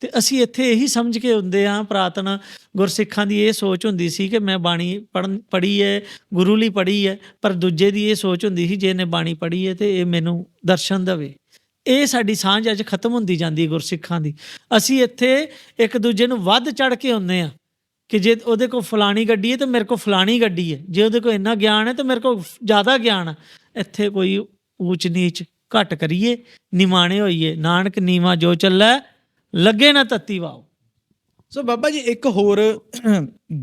ਤੇ ਅਸੀਂ ਇੱਥੇ ਇਹੀ ਸਮਝ ਕੇ ਹੁੰਦੇ ਹਾਂ, ਪ੍ਰਾਤਨ ਗੁਰਸਿੱਖਾਂ ਦੀ ਇਹ ਸੋਚ ਹੁੰਦੀ ਸੀ ਕਿ ਮੈਂ ਬਾਣੀ ਪੜਨ ਪੜ੍ਹੀ ਹੈ, ਗੁਰੂ ਲਈ ਪੜ੍ਹੀ ਹੈ, ਪਰ ਦੂਜੇ ਦੀ ਇਹ ਸੋਚ ਹੁੰਦੀ ਸੀ ਜੇ ਇਹਨੇ ਬਾਣੀ ਪੜ੍ਹੀ ਹੈ ਤੇ ਇਹ ਮੈਨੂੰ ਦਰਸ਼ਨ ਦੇਵੇ। ਇਹ ਸਾਡੀ ਸਾਂਝ ਅੱਜ ਖਤਮ ਹੁੰਦੀ ਜਾਂਦੀ ਹੈ ਗੁਰਸਿੱਖਾਂ ਦੀ। ਅਸੀਂ ਇੱਥੇ ਇੱਕ ਦੂਜੇ ਨੂੰ ਵੱਧ ਚੜ ਕੇ ਹੁੰਦੇ ਆ ਕਿ ਜੇ ਉਹਦੇ ਕੋਲ ਫਲਾਣੀ ਗੱਡੀ ਹੈ ਤੇ ਮੇਰੇ ਕੋਲ ਫਲਾਣੀ ਗੱਡੀ ਹੈ। ਜੇ ਉਹਦੇ ਕੋਲ ਇੰਨਾ ਗਿਆਨ ਹੈ ਤੇ ਮੇਰੇ ਕੋਲ ਜ਼ਿਆਦਾ ਗਿਆਨ ਹੈ। ਇੱਥੇ ਕੋਈ ਊਚ ਨੀਚ ਘਟ ਕਰੀਏ, ਨਿਮਾਣੇ ਹੋਈਏ, ਨਾਨਕ ਨੀਵਾ ਜੋ ਚੱਲੈ ਲੱਗੇ ਨਾ ਤੱਤੀ ਵਾਓ। ਸੋ ਬਾਬਾ ਜੀ, ਇੱਕ ਹੋਰ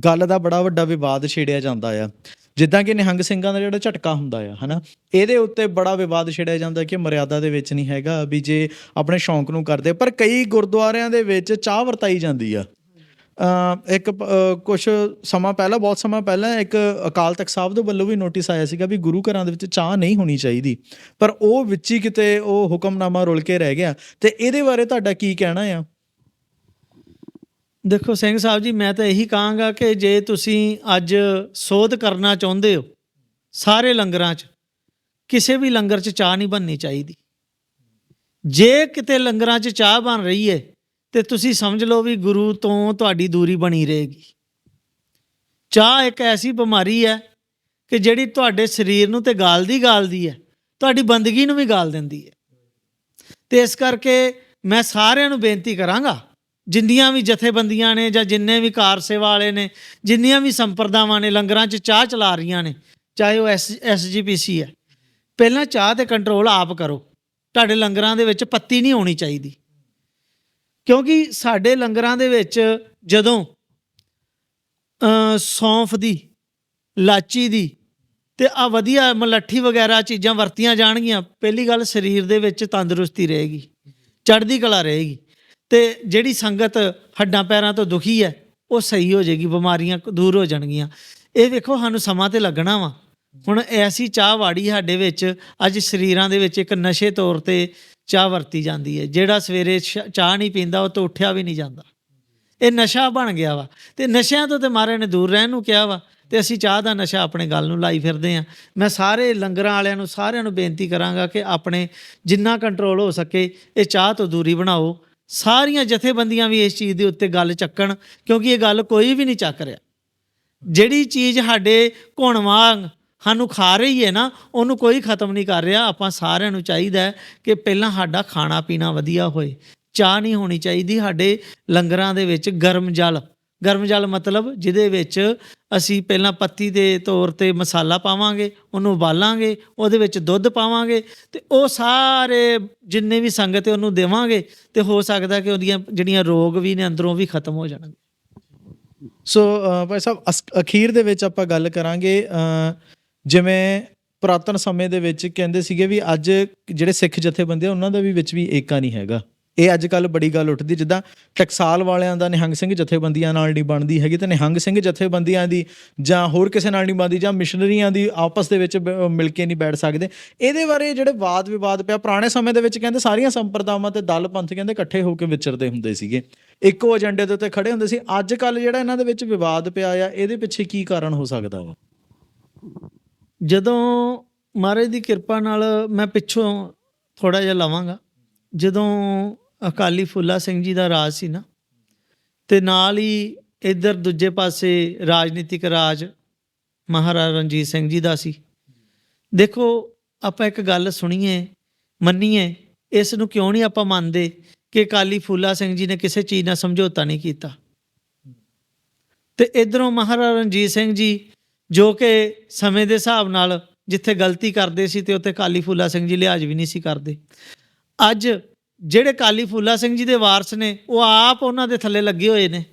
ਗੱਲ ਦਾ ਬੜਾ ਵੱਡਾ ਵਿਵਾਦ ਛੇੜਿਆ ਜਾਂਦਾ ਆ। ਜਿੱਦਾਂ ਕਿ ਨਿਹੰਗ ਸਿੰਘਾਂ ਦਾ ਜਿਹੜਾ ਝਟਕਾ ਹੁੰਦਾ ਆ, ਹਨਾ? ਇਹਦੇ ਉੱਤੇ ਬੜਾ ਵਿਵਾਦ ਛੇੜਿਆ ਜਾਂਦਾ ਕਿ ਮਰਿਆਦਾ ਦੇ ਵਿੱਚ ਨਹੀਂ ਹੈਗਾ, ਵੀ ਜੇ ਆਪਣੇ ਸ਼ੌਂਕ ਨੂੰ ਕਰਦੇ। ਪਰ ਕਈ ਗੁਰਦੁਆਰਿਆਂ ਦੇ ਵਿੱਚ ਚਾਹ ਵਰਤਾਈ ਜਾਂਦੀ ਆ। ਇੱਕ ਕੁਝ ਸਮਾਂ ਪਹਿਲਾਂ, ਬਹੁਤ ਸਮਾਂ ਪਹਿਲਾਂ ਇੱਕ ਅਕਾਲ ਤਖਤ ਸਾਹਿਬ ਦੇ ਵੱਲੋਂ ਵੀ ਨੋਟਿਸ ਆਇਆ ਸੀਗਾ ਵੀ ਗੁਰੂ ਘਰਾਂ ਦੇ ਵਿੱਚ ਚਾਹ ਨਹੀਂ ਹੋਣੀ ਚਾਹੀਦੀ। ਪਰ ਉਹ ਵਿੱਚ ਹੀ ਕਿਤੇ ਉਹ ਹੁਕਮਨਾਮਾ ਰੁਲ ਕੇ ਰਹਿ ਗਿਆ। ਤੇ ਇਹਦੇ ਬਾਰੇ ਤੁਹਾਡਾ ਕੀ ਕਹਿਣਾ ਆ? ਦੇਖੋ, ਸਿੰਘ ਸਾਹਿਬ ਜੀ, ਮੈਂ ਤਾਂ ਇਹੀ ਕਹਾਂਗਾ ਕਿ ਜੇ ਤੁਸੀਂ ਅੱਜ ਸੋਧ ਕਰਨਾ ਚਾਹੁੰਦੇ ਹੋ, ਸਾਰੇ ਲੰਗਰਾਂ 'ਚ, ਕਿਸੇ ਵੀ ਲੰਗਰ 'ਚ ਚਾਹ ਨਹੀਂ ਬਣਨੀ ਚਾਹੀਦੀ। ਜੇ ਕਿਤੇ ਲੰਗਰਾਂ 'ਚ ਚਾਹ ਬਣ ਰਹੀ ਹੈ ਤੇ ਤੁਸੀਂ ਸਮਝ ਲਓ ਵੀ ਗੁਰੂ ਤੋਂ ਤੁਹਾਡੀ ਦੂਰੀ ਬਣੀ ਰਹੇਗੀ। ਚਾਹ ਇੱਕ ਐਸੀ ਬਿਮਾਰੀ ਹੈ ਕਿ ਜਿਹੜੀ ਤੁਹਾਡੇ ਸਰੀਰ ਨੂੰ ਤੇ ਗਾਲਦੀ ਗਾਲਦੀ ਹੈ, ਤੁਹਾਡੀ ਬੰਦਗੀ ਨੂੰ ਵੀ ਗਾਲ ਦਿੰਦੀ ਹੈ। ਤੇ ਇਸ ਕਰਕੇ ਮੈਂ ਸਾਰਿਆਂ ਨੂੰ ਬੇਨਤੀ ਕਰਾਂਗਾ, ਜਿੰਨੀਆਂ ਵੀ ਜਥੇਬੰਦੀਆਂ ਨੇ ਜਾਂ ਜਿੰਨੇ ਵੀ ਕਾਰ ਸੇਵਾ ਵਾਲੇ ਨੇ, ਜਿੰਨੀਆਂ ਵੀ ਸੰਪਰਦਾਵਾਂ ਨੇ, ਲੰਗਰਾਂ 'ਚ ਚਾਹ ਚਲਾ ਰਹੀਆਂ ਨੇ, ਚਾਹੇ ਉਹ ਐਸ ਐਸਜੀਪੀਸੀ ਹੈ, ਪਹਿਲਾਂ ਚਾਹ ਤੇ ਕੰਟਰੋਲ ਆਪ ਕਰੋ। ਤੁਹਾਡੇ ਲੰਗਰਾਂ ਦੇ ਵਿੱਚ ਪੱਤੀ ਨਹੀਂ ਹੋਣੀ ਚਾਹੀਦੀ। ਕਿਉਂਕਿ ਸਾਡੇ ਲੰਗਰਾਂ ਦੇ ਵਿੱਚ ਜਦੋਂ ਸੌਂਫ ਦੀ, ਲਾਚੀ ਦੀ ਤੇ ਆ ਵਧੀਆ ਮਲੱਠੀ ਵਗੈਰਾ ਚੀਜ਼ਾਂ ਵਰਤੀਆਂ ਜਾਣਗੀਆਂ, ਪਹਿਲੀ ਗੱਲ ਸਰੀਰ ਦੇ ਵਿੱਚ ਤੰਦਰੁਸਤੀ ਰਹੇਗੀ, ਚੜ੍ਹਦੀ ਕਲਾ ਰਹੇਗੀ ਤੇ ਜਿਹੜੀ ਸੰਗਤ ਹੱਡਾਂ ਪੈਰਾਂ ਤੋਂ ਦੁਖੀ ਹੈ, ਉਹ ਸਹੀ ਹੋ ਜਾਏਗੀ, ਬਿਮਾਰੀਆਂ ਦੂਰ ਹੋ ਜਾਣਗੀਆਂ। ਇਹ ਵੇਖੋ ਸਾਨੂੰ ਸਮਾਂ ਤੇ ਲੱਗਣਾ ਵਾ। ਹੁਣ ਐਸੀ ਚਾਹ ਵਾੜੀ ਸਾਡੇ ਵਿੱਚ, ਅੱਜ ਸਰੀਰਾਂ ਦੇ ਵਿੱਚ ਇੱਕ ਨਸ਼ੇ ਤੌਰ ਤੇ ਚਾਹ ਵਰਤੀ ਜਾਂਦੀ ਹੈ। ਜਿਹੜਾ ਸਵੇਰੇ ਸ਼- ਚਾਹ ਨਹੀਂ ਪੀਂਦਾ, ਉਹ ਤੋਂ ਉੱਠਿਆ ਵੀ ਨਹੀਂ ਜਾਂਦਾ। ਇਹ ਨਸ਼ਾ ਬਣ ਗਿਆ ਵਾ। ਤੇ ਨਸ਼ਿਆਂ ਤੋਂ ਤੇ ਮਹਾਰਾਜ ਨੇ ਦੂਰ ਰਹਿਣ ਨੂੰ ਕਿਹਾ ਵਾ। ਤੇ ਅਸੀਂ ਚਾਹ ਦਾ ਨਸ਼ਾ ਆਪਣੇ ਗੱਲ ਨੂੰ ਲਾਈ ਫਿਰਦੇ ਆ ਮੈਂ ਸਾਰੇ ਲੰਗਰਾਂ ਵਾਲਿਆਂ ਨੂੰ, ਸਾਰਿਆਂ ਨੂੰ ਬੇਨਤੀ ਕਰਾਂਗਾ ਕਿ ਆਪਣੇ ਜਿੰਨਾ ਕੰਟਰੋਲ ਹੋ ਸਕੇ, ਇਹ ਚਾਹ ਤੋਂ ਦੂਰੀ ਬਣਾਓ। ਸਾਰੀਆਂ ਜਥੇਬੰਦੀਆਂ ਵੀ ਇਸ ਚੀਜ਼ ਦੇ ਉੱਤੇ ਗੱਲ ਚੱਕਣ, ਕਿਉਂਕਿ ਇਹ ਗੱਲ ਕੋਈ ਵੀ ਨਹੀਂ ਚੱਕ ਰਿਹਾ। ਜਿਹੜੀ ਚੀਜ਼ ਸਾਡੇ ਘੁਣ ਵਾਂਗ ਸਾਨੂੰ ਖਾ ਰਹੀ ਹੈ ਨਾ, ਉਹਨੂੰ ਕੋਈ ਖਤਮ ਨਹੀਂ ਕਰ ਰਿਹਾ। ਆਪਾਂ ਸਾਰਿਆਂ ਨੂੰ ਚਾਹੀਦਾ ਹੈ ਕਿ ਪਹਿਲਾਂ ਸਾਡਾ ਖਾਣਾ ਪੀਣਾ ਵਧੀਆ ਹੋਏ। ਚਾਹ ਨਹੀਂ ਹੋਣੀ ਚਾਹੀਦੀ ਸਾਡੇ ਲੰਗਰਾਂ ਦੇ ਵਿੱਚ ਗਰਮ ਜਲ। ਗਰਮ ਜਲ ਮਤਲਬ ਜਿਹਦੇ ਵਿੱਚ ਅਸੀਂ ਪਹਿਲਾਂ ਪੱਤੀ ਦੇ ਤੌਰ ਤੇ ਮਸਾਲਾ ਪਾਵਾਂਗੇ, ਉਹਨੂੰ ਉਬਾਲਾਂਗੇ, ਉਹਦੇ ਵਿੱਚ ਦੁੱਧ ਪਾਵਾਂਗੇ ਤੇ ਉਹ ਸਾਰੇ ਜਿੰਨੇ ਵੀ ਸੰਗਤ ਹੈ ਉਹਨੂੰ ਦੇਵਾਂਗੇ ਤੇ ਹੋ ਸਕਦਾ ਕਿ ਉਹਦੀਆਂ ਜਿਹੜੀਆਂ ਰੋਗ ਵੀ ਨੇ ਅੰਦਰੋਂ ਵੀ ਖਤਮ ਹੋ ਜਾਣਗੇ। ਸੋ ਭਾਈ ਸਾਹਿਬ, ਅਸ- ਅਖੀਰ ਦੇ ਵਿੱਚ ਆਪਾਂ ਗੱਲ ਕਰਾਂਗੇ ਜਿਵੇਂ ਪੁਰਾਤਨ ਸਮੇਂ ਦੇ ਵਿੱਚ ਕਹਿੰਦੇ ਸੀਗੇ ਵੀ ਅੱਜ ਜਿਹੜੇ ਸਿੱਖ ਜਥੇਬੰਦੀ ਉਹਨਾਂ ਦਾ ਵੀ ਵਿੱਚ ਵੀ ਏਕਾ ਨਹੀਂ ਹੈਗਾ। ਇਹ ਅੱਜ ਕੱਲ ਬੜੀ ਗੱਲ ਉੱਠਦੀ, ਜਿੱਦਾਂ ਟਕਸਾਲ ਵਾਲਿਆਂ ਦਾ ਨਿਹੰਗ ਸਿੰਘ ਜਥੇਬੰਦੀਆਂ ਨਾਲ ਨਹੀਂ ਬਣਦੀ ਹੈਗੀ ਤੇ ਨਿਹੰਗ ਸਿੰਘ ਜਥੇਬੰਦੀਆਂ ਦੀ ਜਾਂ ਹੋਰ ਕਿਸੇ ਨਾਲ ਨਹੀਂ ਬਣਦੀ ਜਾਂ ਮਿਸ਼ਨਰੀਆਂ ਦੀ ਆਪਸ ਦੇ ਵਿੱਚ ਮਿਲ ਕੇ ਨਹੀਂ ਬੈਠ ਸਕਦੇ। ਇਹਦੇ ਬਾਰੇ ਜਿਹੜੇ ਵਾਦ ਵਿਵਾਦ ਪਿਆ, ਪੁਰਾਣੇ ਸਮੇਂ ਦੇ ਵਿੱਚ ਕਹਿੰਦੇ ਸਾਰੀਆਂ ਸੰਪਰਦਾਵਾਂ ਤੇ ਦਲ ਪੰਥ ਕਹਿੰਦੇ ਇਕੱਠੇ ਹੋ ਕੇ ਵਿਚਰਦੇ ਹੁੰਦੇ ਸੀਗੇ। ਇੱਕੋ ਏਜੰਡੇ ਦੇ ਉੱਤੇ ਖੜੇ ਹੁੰਦੇ ਸੀ। ਅੱਜ ਕੱਲ ਜਿਹੜਾ ਇਹਨਾਂ ਦੇ ਵਿੱਚ ਵਿਵਾਦ ਪਿਆ ਆ, ਇਹਦੇ ਪਿੱਛੇ ਕੀ ਕਾਰਨ ਹੋ ਸਕਦਾ ਵਾ? ਜਦੋਂ ਮਹਾਰਾਜ ਦੀ ਕਿਰਪਾ ਨਾਲ ਮੈਂ ਪਿੱਛੋਂ ਥੋੜਾ ਜਿਹਾ ਲਵਾਂਗਾ। ਜਦੋਂ ਅਕਾਲੀ ਫੁੱਲਾ ਸਿੰਘ ਜੀ ਦਾ ਰਾਜ ਸੀ ਨਾ, ਤੇ ਨਾਲ ਹੀ ਇੱਧਰ ਦੂਜੇ ਪਾਸੇ ਰਾਜਨੀਤਿਕ ਰਾਜ ਮਹਾਰਾਜਾ ਰਣਜੀਤ ਸਿੰਘ ਜੀ ਦਾ ਸੀ। ਦੇਖੋ, ਆਪਾਂ ਇੱਕ ਗੱਲ ਸੁਣੀਏ, ਮੰਨੀਏ, ਇਸ ਨੂੰ ਕਿਉਂ ਨਹੀਂ ਆਪਾਂ ਮੰਨਦੇ ਕਿ ਅਕਾਲੀ ਫੂਲਾ ਸਿੰਘ ਜੀ ਨੇ ਕਿਸੇ ਚੀਜ਼ ਨਾਲ ਸਮਝੌਤਾ ਨਹੀਂ ਕੀਤਾ? ਤੇ ਇਧਰੋਂ ਮਹਾਰਾਜਾ ਰਣਜੀਤ ਸਿੰਘ ਜੀ ਜੋ ਕਿ ਸਮੇਂ ਦੇ ਹਿਸਾਬ ਨਾਲ ਜਿੱਥੇ ਗਲਤੀ ਕਰਦੇ ਸੀ ਤੇ ਉੱਥੇ ਕਾਲੀ ਫੂਲਾ ਸਿੰਘ ਜੀ ਲਿਹਾਜ਼ ਵੀ ਨਹੀਂ ਸੀ ਕਰਦੇ। ਅੱਜ ਜਿਹੜੇ ਕਾਲੀ ਫੂਲਾ ਸਿੰਘ ਜੀ ਦੇ ਵਾਰਸ ਨੇ, ਉਹ ਆਪ ਉਹਨਾਂ ਦੇ ਥੱਲੇ ਲੱਗੇ ਹੋਏ ਨੇ।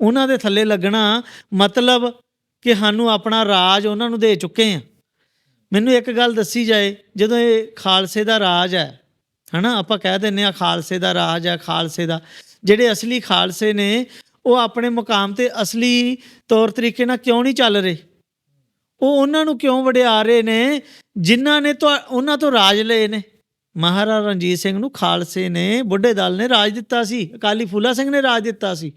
ਉਹਨਾਂ ਦੇ ਥੱਲੇ ਲੱਗਣਾ ਮਤਲਬ ਕਿ ਸਾਨੂੰ ਆਪਣਾ ਰਾਜ ਉਹਨਾਂ ਨੂੰ ਦੇ ਚੁੱਕੇ ਆ। ਮੈਨੂੰ ਇੱਕ ਗੱਲ ਦੱਸੀ ਜਾਏ, ਜਦੋਂ ਇਹ ਖਾਲਸੇ ਦਾ ਰਾਜ ਹੈ, ਹਨਾ, ਆਪਾਂ ਕਹਿ ਦਿੰਨੇ ਆ ਖਾਲਸੇ ਦਾ ਰਾਜ ਹੈ, ਖਾਲਸੇ ਦਾ। ਜਿਹੜੇ ਅਸਲੀ ਖਾਲਸੇ ਨੇ ਉਹ ਆਪਣੇ ਮੁਕਾਮ ਤੇ ਅਸਲੀ ਤੌਰ ਤਰੀਕੇ ਨਾਲ ਕਿਉਂ ਨਹੀਂ ਚੱਲ ਰਹੇ? ਉਹ ਉਹਨਾਂ ਨੂੰ ਕਿਉਂ ਵਡਿਆ ਰਹੇ ਨੇ? ਜਿਨ੍ਹਾਂ ਨੇ ਤਾਂ ਉਹਨਾਂ ਤੋਂ ਰਾਜ ਲਏ ਨੇ। ਮਹਾਰਾਜਾ ਰਣਜੀਤ ਸਿੰਘ ਨੂੰ ਖਾਲਸੇ ਨੇ, ਬੁੱਢੇ ਦਲ ਨੇ ਰਾਜ ਦਿੱਤਾ ਸੀ। ਅਕਾਲੀ ਫੂਲਾ ਸਿੰਘ ਨੇ ਰਾਜ ਦਿੱਤਾ ਸੀ।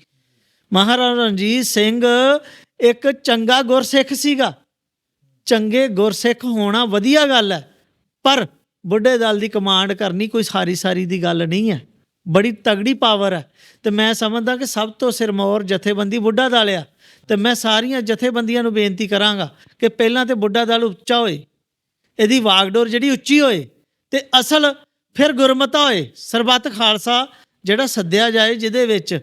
ਮਹਾਰਾਜਾ ਰਣਜੀਤ ਸਿੰਘ ਇੱਕ ਚੰਗਾ ਗੁਰਸਿੱਖ ਸੀਗਾ। ਚੰਗੇ ਗੁਰਸਿੱਖ ਹੋਣਾ ਵਧੀਆ ਗੱਲ ਹੈ। ਪਰ ਬੁੱਢੇ ਦਲ ਦੀ ਕਮਾਂਡ ਕਰਨੀ ਕੋਈ ਸਾਰੀ ਸਾਰੀ ਦੀ ਗੱਲ ਨਹੀਂ ਹੈ। ਬੜੀ ਤਗੜੀ ਪਾਵਰ ਹੈ। ਤੇ ਮੈਂ ਸਮਝਦਾ ਕਿ ਸਭ ਤੋਂ ਸਿਰਮੌਰ ਜਥੇਬੰਦੀ ਬੁੱਢਾ ਦਲ ਆ। ਤੇ ਮੈਂ ਸਾਰੀਆਂ ਜਥੇਬੰਦੀਆਂ ਨੂੰ ਬੇਨਤੀ ਕਰਾਂਗਾ ਕਿ ਪਹਿਲਾਂ ਤੇ ਬੁੱਢਾ ਦਲ ਉੱਚਾ ਹੋਏ, ਇਹਦੀ ਵਾਗਡੋਰ ਜਿਹੜੀ ਉੱਚੀ ਹੋਏ ਤੇ ਅਸਲ ਫਿਰ ਗੁਰਮਤਾ ਹੋਏ। ਸਰਬੱਤ ਖਾਲਸਾ ਜਿਹੜਾ ਸੱਦਿਆ ਜਾਏ, ਜਿਹਦੇ ਵਿੱਚ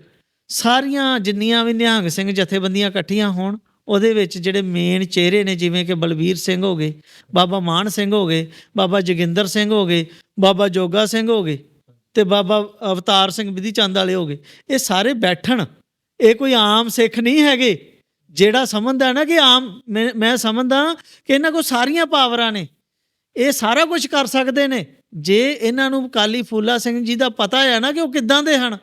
ਸਾਰੀਆਂ ਜਿੰਨੀਆਂ ਵੀ ਨਿਹੰਗ ਸਿੰਘ ਜਥੇਬੰਦੀਆਂ ਇਕੱਠੀਆਂ ਹੋਣ, ਉਹਦੇ ਵਿੱਚ ਜਿਹੜੇ ਮੇਨ ਚਿਹਰੇ ਨੇ, ਜਿਵੇਂ ਕਿ ਬਲਬੀਰ ਸਿੰਘ ਹੋ ਗਏ, ਬਾਬਾ ਮਾਨ ਸਿੰਘ ਹੋ ਗਏ, ਬਾਬਾ ਜੋਗਿੰਦਰ ਸਿੰਘ ਹੋ ਗਏ, ਬਾਬਾ ਜੋਗਾ ਸਿੰਘ ਹੋ ਗਏ ਤੇ ਬਾਬਾ ਅਵਤਾਰ ਸਿੰਘ ਵਿਧੀ ਚੰਦ ਵਾਲੇ ਹੋ ਗਏ। ਇਹ ਸਾਰੇ ਬੈਠਣ। ਇਹ ਕੋਈ ਆਮ ਸਿੱਖ ਨਹੀਂ ਹੈਗੇ। ਜਿਹੜਾ ਸਮਝਦਾ ਨਾ ਕਿ ਆਮ, ਮੈਂ ਮੈਂ ਸਮਝਦਾ ਕਿ ਇਹਨਾਂ ਕੋਲ ਸਾਰੀਆਂ ਪਾਵਰਾਂ ਨੇ। ਇਹ ਸਾਰਾ ਕੁਝ ਕਰ ਸਕਦੇ ਨੇ। ਜੇ ਇਹਨਾਂ ਨੂੰ ਕਾਲੀ ਫੂਲਾ ਸਿੰਘ ਜੀ ਦਾ ਪਤਾ ਹੈ ਨਾ ਕਿ ਉਹ ਕਿੱਦਾਂ ਦੇ ਹਨ,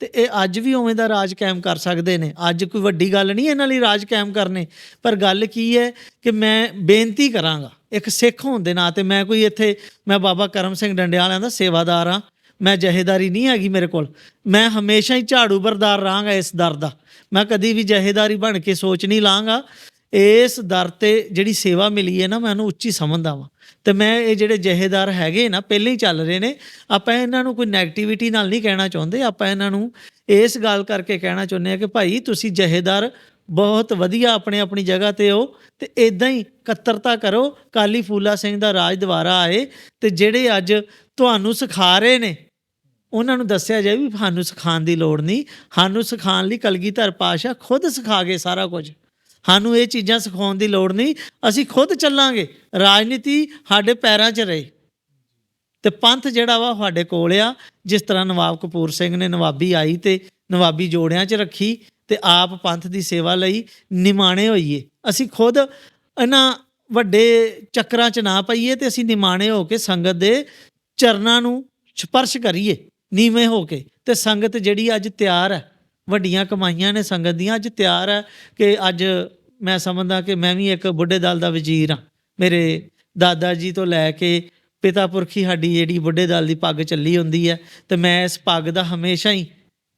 ਤੇ ਇਹ ਅੱਜ ਵੀ ਉਵੇਂ ਦਾ ਰਾਜ ਕਾਇਮ ਕਰ ਸਕਦੇ ਨੇ। ਅੱਜ ਕੋਈ ਵੱਡੀ ਗੱਲ ਨਹੀਂ ਇਹਨਾਂ ਲਈ ਰਾਜ ਕਾਇਮ ਕਰਨੇ। ਪਰ ਗੱਲ ਕੀ ਹੈ ਕਿ ਮੈਂ ਬੇਨਤੀ ਕਰਾਂਗਾ, ਇੱਕ ਸਿੱਖ ਹੋਣ ਦੇ ਨਾਤੇ ਮੈਂ ਕੋਈ ਇੱਥੇ, ਮੈਂ ਬਾਬਾ ਕਰਮ ਸਿੰਘ ਡੰਡਿਆਲਿਆਂ ਦਾ ਸੇਵਾਦਾਰ ਹਾਂ। ਮੈਂ ਜਹੇਦਾਰੀ ਨਹੀਂ ਹੈਗੀ ਮੇਰੇ ਕੋਲ। ਮੈਂ ਹਮੇਸ਼ਾ ਹੀ ਝਾੜੂ ਬਰਦਾਰ ਰਹਾਂਗਾ ਇਸ ਦਰ ਦਾ। ਮੈਂ ਕਦੀ ਵੀ ਜਹੇਦਾਰੀ ਬਣ ਕੇ ਸੋਚ ਨਹੀਂ ਲਾਂਗਾ। ਇਸ ਦਰ ਤੇ ਜਿਹੜੀ ਸੇਵਾ ਮਿਲੀ ਹੈ ਨਾ, ਮੈਂ ਉਹਨੂੰ ਉੱਚੀ ਸਮਝਦਾ ਵਾਂ। ਤੇ ਮੈਂ ਇਹ ਜਿਹੜੇ ਜਹੇਦਾਰ ਹੈਗੇ ਨਾ, ਪਹਿਲਾਂ ਹੀ ਚੱਲ ਰਹੇ ਨੇ, ਆਪਾਂ ਇਹਨਾਂ ਨੂੰ ਕੋਈ 네ਗੇਟਿਵਿਟੀ ਨਾਲ ਨਹੀਂ ਕਹਿਣਾ ਚਾਹੁੰਦੇ। ਆਪਾਂ ਇਹਨਾਂ ਨੂੰ ਇਸ ਗੱਲ ਕਰਕੇ ਕਹਿਣਾ ਚਾਹੁੰਦੇ ਆ ਕਿ ਭਾਈ ਤੁਸੀਂ ਜਹੇਦਾਰ ਬਹੁਤ ਵਧੀਆ ਆਪਣੇ ਆਪਣੀ ਜਗ੍ਹਾ ਤੇ ਹੋ ਤੇ ਇਦਾਂ ਹੀ ਕੱਤਰਤਾ ਕਰੋ। ਕਾਲੀ ਫੂਲਾ ਸਿੰਘ ਦਾ ਰਾਜ ਦੁਆਰਾ ਆਏ ਤੇ ਜਿਹੜੇ ਅੱਜ ਤੁਹਾਨੂੰ ਸਿਖਾ ਰਹੇ ਨੇ, ਉਹਨਾਂ ਨੂੰ ਦੱਸਿਆ ਜਾਏ ਵੀ ਸਾਨੂੰ ਸਿਖਾਉਣ ਦੀ ਲੋੜ ਨਹੀਂ। ਸਾਨੂੰ ਸਿਖਾਉਣ ਲਈ ਕਲਗੀਧਰ ਪਾਸ਼ਾ ਖੁਦ ਸਿਖਾ ਗਏ ਸਾਰਾ ਕੁਝ। ਸਾਨੂੰ ਇਹ ਚੀਜ਼ਾਂ ਸਿਖਾਉਣ ਦੀ ਲੋੜ ਨਹੀਂ। ਅਸੀਂ ਖੁਦ ਚੱਲਾਂਗੇ। ਰਾਜਨੀਤੀ ਸਾਡੇ ਪੈਰਾਂ 'ਚ ਰਹੇ। ਤੇ ਪੰਥ ਜਿਹੜਾ ਵਾ ਸਾਡੇ ਕੋਲ ਆ। ਜਿਸ ਤਰ੍ਹਾਂ ਨਵਾਬ ਕਪੂਰ ਸਿੰਘ ਨੇ ਨਵਾਬੀ ਆਈ ਤੇ ਨਵਾਬੀ ਜੋੜਿਆਂ 'ਚ ਰੱਖੀ। ਤੇ ਆਪ ਪੰਥ ਦੀ ਸੇਵਾ ਲਈ ਨਿਮਾਣੇ ਹੋਈਏ। ਅਸੀਂ ਖੁਦ ਇਹਨਾਂ ਵੱਡੇ ਚੱਕਰਾਂ 'ਚ ਨਾ ਪਈਏ ਤੇ ਅਸੀਂ ਨਿਮਾਣੇ ਹੋ ਕੇ ਸੰਗਤ ਦੇ ਚਰਨਾਂ ਨੂੰ ਸਪਰਸ਼ ਕਰੀਏ, ਨੀਵੇਂ ਹੋ ਕੇ। ਤੇ ਸੰਗਤ ਜਿਹੜੀ ਅੱਜ ਤਿਆਰ ਹੈ, ਵੱਡੀਆਂ ਕਮਾਈਆਂ ਨੇ ਸੰਗਤ ਦੀਆਂ, ਅੱਜ ਤਿਆਰ ਹੈ ਕਿ ਅੱਜ ਮੈਂ ਸਮਝਦਾ ਕਿ ਮੈਂ ਵੀ ਇੱਕ ਬੁੱਢੇ ਦਲ ਦਾ ਵਜ਼ੀਰ ਹਾਂ। ਮੇਰੇ ਦਾਦਾ ਜੀ ਤੋਂ ਲੈ ਕੇ ਪਿਤਾ ਪੁਰਖੀ ਸਾਡੀ ਜਿਹੜੀ ਬੁੱਢੇ ਦਲ ਦੀ ਪੱਗ ਚੱਲੀ ਹੁੰਦੀ ਹੈ, ਤੇ ਮੈਂ ਇਸ ਪੱਗ ਦਾ ਹਮੇਸ਼ਾ ਹੀ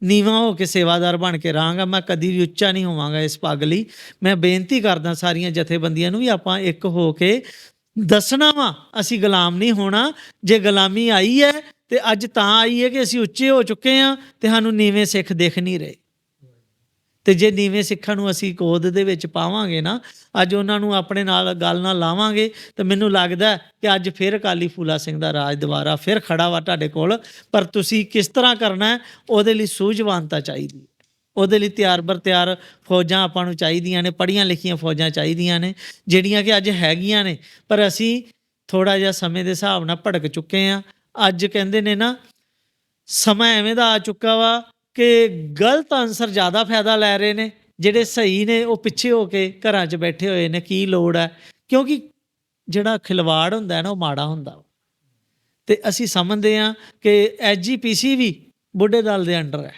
ਨੀਵਾਂ ਹੋ ਕੇ ਸੇਵਾਦਾਰ ਬਣ ਕੇ ਰਹਾਂਗਾ, ਮੈਂ ਕਦੀ ਵੀ ਉੱਚਾ ਨਹੀਂ ਹੋਵਾਂਗਾ ਇਸ ਪੱਗ ਲਈ। ਮੈਂ ਬੇਨਤੀ ਕਰਦਾ ਸਾਰੀਆਂ ਜਥੇਬੰਦੀਆਂ ਨੂੰ ਵੀ ਆਪਾਂ ਇੱਕ ਹੋ ਕੇ ਦੱਸਣਾ ਵਾ, ਅਸੀਂ ਗੁਲਾਮ ਨਹੀਂ ਹੋਣਾ। ਜੇ ਗੁਲਾਮੀ ਆਈ ਹੈ ਤੇ ਅੱਜ ਤਾਂ ਆਈ ਹੈ ਕਿ ਅਸੀਂ ਉੱਚੇ ਹੋ ਚੁੱਕੇ ਹਾਂ ਤੇ ਸਾਨੂੰ ਨੀਵੇਂ ਸਿੱਖ ਦਿਖ ਨਹੀਂ ਰਹੇ। ਤੇ ਜੇ ਨੀਵੇਂ ਸਿੱਖਾਂ ਨੂੰ ਅਸੀਂ ਕੋਦ ਦੇ ਵਿੱਚ ਪਾਵਾਂਗੇ ਨਾ, ਅੱਜ ਉਹਨਾਂ ਨੂੰ ਆਪਣੇ ਨਾਲ ਗੱਲ ਨਾਲ ਲਾਵਾਂਗੇ, ਤੇ ਮੈਨੂੰ ਲੱਗਦਾ ਕਿ ਅੱਜ ਫਿਰ ਅਕਾਲੀ ਫੂਲਾ ਸਿੰਘ ਦਾ ਰਾਜ ਦੁਬਾਰਾ ਫਿਰ ਖੜਾ ਵਾ ਤੁਹਾਡੇ ਕੋਲ, ਪਰ ਤੁਸੀਂ ਕਿਸ ਤਰ੍ਹਾਂ ਕਰਨਾ ਉਹਦੇ ਲਈ ਸੂਝਵਾਨਤਾ ਚਾਹੀਦੀ ਹੈ। ਉਹਦੇ ਲਈ ਤਿਆਰ ਬਰ ਤਿਆਰ ਫੌਜਾਂ ਆਪਾਂ ਨੂੰ ਚਾਹੀਦੀਆਂ ਨੇ, ਪੜ੍ਹੀਆਂ ਲਿਖੀਆਂ ਫੌਜਾਂ ਚਾਹੀਦੀਆਂ ਨੇ, ਜਿਹੜੀਆਂ ਕਿ ਅੱਜ ਹੈਗੀਆਂ ਨੇ, ਪਰ ਅਸੀਂ ਥੋੜਾ ਜਿਹਾ ਸਮੇਂ ਦੇ ਹਿਸਾਬ ਨਾਲ ਭੜਕ ਚੁੱਕੇ ਆ ਅੱਜ ਕਹਿੰਦੇ ਨੇ ਨਾ, ਸਮਾਂ ਐਵੇਂ ਦਾ ਆ ਚੁੱਕਾ ਵਾ ਕਿ ਗਲਤ ਆਨਸਰ ਜ਼ਿਆਦਾ ਫਾਇਦਾ ਲੈ ਰਹੇ ਨੇ ਜਿਹੜੇ ਸਹੀ ਨੇ ਉਹ ਪਿੱਛੇ ਹੋ ਕੇ ਘਰਾਂ 'ਚ ਬੈਠੇ ਹੋਏ ਨੇ ਕੀ ਲੋੜ ਹੈ? ਕਿਉਂਕਿ ਜਿਹੜਾ ਖਿਲਵਾੜ ਹੁੰਦਾ ਹੈ ਨਾ ਉਹ ਮਾੜਾ ਹੁੰਦਾ। ਤੇ ਅਸੀਂ ਸਮਝਦੇ ਆ ਕਿ ਐਸਜੀਪੀਸੀ ਵੀ ਬੁੱਢੇ ਦਲ ਦੇ ਅੰਡਰ ਹੈ।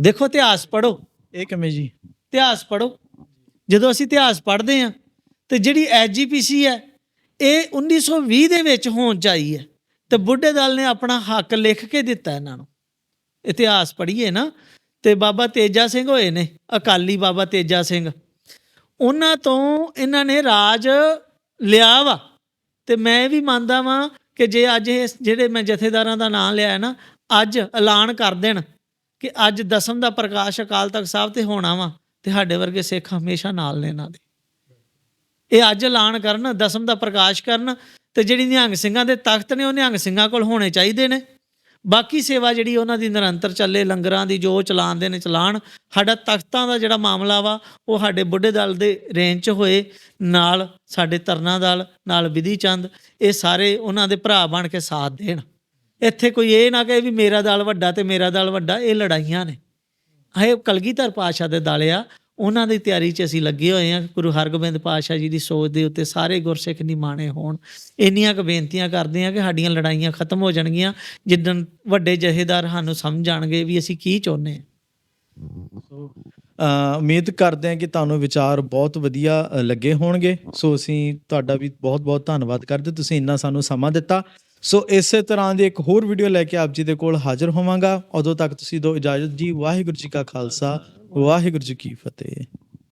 ਦੇਖੋ ਇਤਿਹਾਸ ਪੜੋ ਇਹ ਕਿਵੇਂ ਜੀ? ਇਤਿਹਾਸ ਪੜੋ ਜਦੋਂ ਅਸੀਂ ਇਤਿਹਾਸ ਪੜ੍ਹਦੇ ਆ ਤੇ ਜਿਹੜੀ ਐਸਜੀਪੀਸੀ ਹੈ ਇਹ 1920 ਦੇ ਵਿੱਚ ਹੋਂਦ 'ਚ ਆਈ ਹੈ। ਤੇ ਬੁੱਢੇ ਦਲ ਨੇ ਆਪਣਾ ਹੱਕ ਲਿਖ ਕੇ ਦਿੱਤਾ ਇਹਨਾਂ ਨੂੰ। ਇਤਿਹਾਸ ਪੜ੍ਹੀਏ ਨਾ, ਤੇ ਬਾਬਾ ਤੇਜਾ ਸਿੰਘ ਹੋਏ ਨੇ, ਅਕਾਲੀ ਬਾਬਾ ਤੇਜਾ ਸਿੰਘ। ਉਹਨਾਂ ਤੋਂ ਇਹਨਾਂ ਨੇ ਰਾਜ ਲਿਆ ਵਾ, ਤੇ ਮੈਂ ਇਹ ਵੀ ਮੰਨਦਾ ਵਾਂ ਕਿ ਜੇ ਅੱਜ ਇਹ ਜਿਹੜੇ ਮੈਂ ਜਥੇਦਾਰਾਂ ਦਾ ਨਾਮ ਲਿਆ ਹੈ ਨਾ, ਅੱਜ ਐਲਾਨ ਕਰ ਦੇਣ ਕਿ ਅੱਜ ਦਸਮ ਦਾ ਪ੍ਰਕਾਸ਼ ਅਕਾਲ ਤਖਤ ਸਾਹਿਬ ਤੇ ਹੋਣਾ ਵਾ, ਤੇ ਸਾਡੇ ਵਰਗੇ ਸਿੱਖ ਹਮੇਸ਼ਾ ਨਾਲ ਨੇ ਇਹਨਾਂ ਦੇ। ਇਹ ਅੱਜ ਐਲਾਨ ਕਰਨ, ਦਸਮ ਦਾ ਪ੍ਰਕਾਸ਼ ਕਰਨ, ਤੇ ਜਿਹੜੀ ਨਿਹੰਗ ਸਿੰਘਾਂ ਦੇ ਤਖਤ ਨੇ, ਉਹ ਨਿਹੰਗ ਸਿੰਘਾਂ ਕੋਲ ਹੋਣੇ ਚਾਹੀਦੇ ਨੇ। ਬਾਕੀ ਸੇਵਾ ਜਿਹੜੀ ਉਹਨਾਂ ਦੀ ਨਿਰੰਤਰ ਚੱਲੇ, ਲੰਗਰਾਂ ਦੀ ਜੋ ਚਲਾਉਂਦੇ ਨੇ ਚਲਾਣ ਸਾਡਾ ਤਖਤਾਂ ਦਾ ਜਿਹੜਾ ਮਾਮਲਾ ਵਾ, ਉਹ ਸਾਡੇ ਬੁੱਢੇ ਦਲ ਦੇ ਰੇਂਜ 'ਚ ਹੋਏ, ਨਾਲ ਸਾਡੇ ਤਰਨਾ ਦਲ, ਨਾਲ ਵਿਧੀ ਚੰਦ, ਇਹ ਸਾਰੇ ਉਹਨਾਂ ਦੇ ਭਰਾ ਬਣ ਕੇ ਸਾਥ ਦੇਣ। ਇੱਥੇ ਕੋਈ ਇਹ ਨਾ ਕਹੇ ਵੀ ਮੇਰਾ ਦਲ ਵੱਡਾ ਤੇ ਮੇਰਾ ਦਲ ਵੱਡਾ, ਇਹ ਲੜਾਈਆਂ ਨੇ। ਇਹ ਕਲਗੀਧਰ ਪਾਸ਼ਾ ਦੇ ਦਲ ਆ ਉਹਨਾਂ ਦੀ ਤਿਆਰੀ 'ਚ ਅਸੀਂ ਲੱਗੇ ਹੋਏ ਹਾਂ। ਗੁਰੂ ਹਰਗੋਬਿੰਦ ਪਾਤਸ਼ਾਹ ਜੀ ਦੀ ਸੋਚ ਦੇ ਉੱਤੇ ਸਾਰੇ ਗੁਰਸਿੱਖ ਨਿਮਾਣੇ ਹੋਣ। ਇੰਨੀਆਂ ਕੁ ਬੇਨਤੀਆਂ ਕਰਦੇ ਹਾਂ ਕਿ ਸਾਡੀਆਂ ਲੜਾਈਆਂ ਖਤਮ ਹੋ ਜਾਣਗੀਆਂ। ਜਿੱਦਣ ਵੱਡੇ ਜਥੇਦਾਰ ਸਾਨੂੰ ਸਮਝ ਜਾਣਗੇ ਵੀ ਅਸੀਂ ਕੀ ਚਾਹੁੰਦੇ ਹਾਂ। ਅ, ਉਮੀਦ ਕਰਦੇ ਹਾਂ ਕਿ ਤੁਹਾਨੂੰ ਵਿਚਾਰ ਬਹੁਤ ਵਧੀਆ ਲੱਗੇ ਹੋਣਗੇ। ਸੋ ਅਸੀਂ ਤੁਹਾਡਾ ਵੀ ਬਹੁਤ-ਬਹੁਤ ਧੰਨਵਾਦ ਕਰਦੇ ਤੁਸੀਂ ਇੰਨਾ ਸਾਨੂੰ ਸਮਾਂ ਦਿੱਤਾ। ਸੋ ਇਸੇ ਤਰ੍ਹਾਂ ਦੀ ਇੱਕ ਹੋਰ ਵੀਡੀਓ ਲੈ ਕੇ ਆਪ ਜੀ ਦੇ ਕੋਲ ਹਾਜ਼ਰ ਹੋਵਾਂਗਾ। ਉਦੋਂ ਤੱਕ ਤੁਸੀਂ ਦੋ ਇਜਾਜ਼ਤ ਜੀ। ਵਾਹਿਗੁਰੂ ਜੀ ਕਾ ਖਾਲਸਾ। ਵਾਹਿਗੁਰੂ ਜੀ ਕੀ ਫਤਿਹ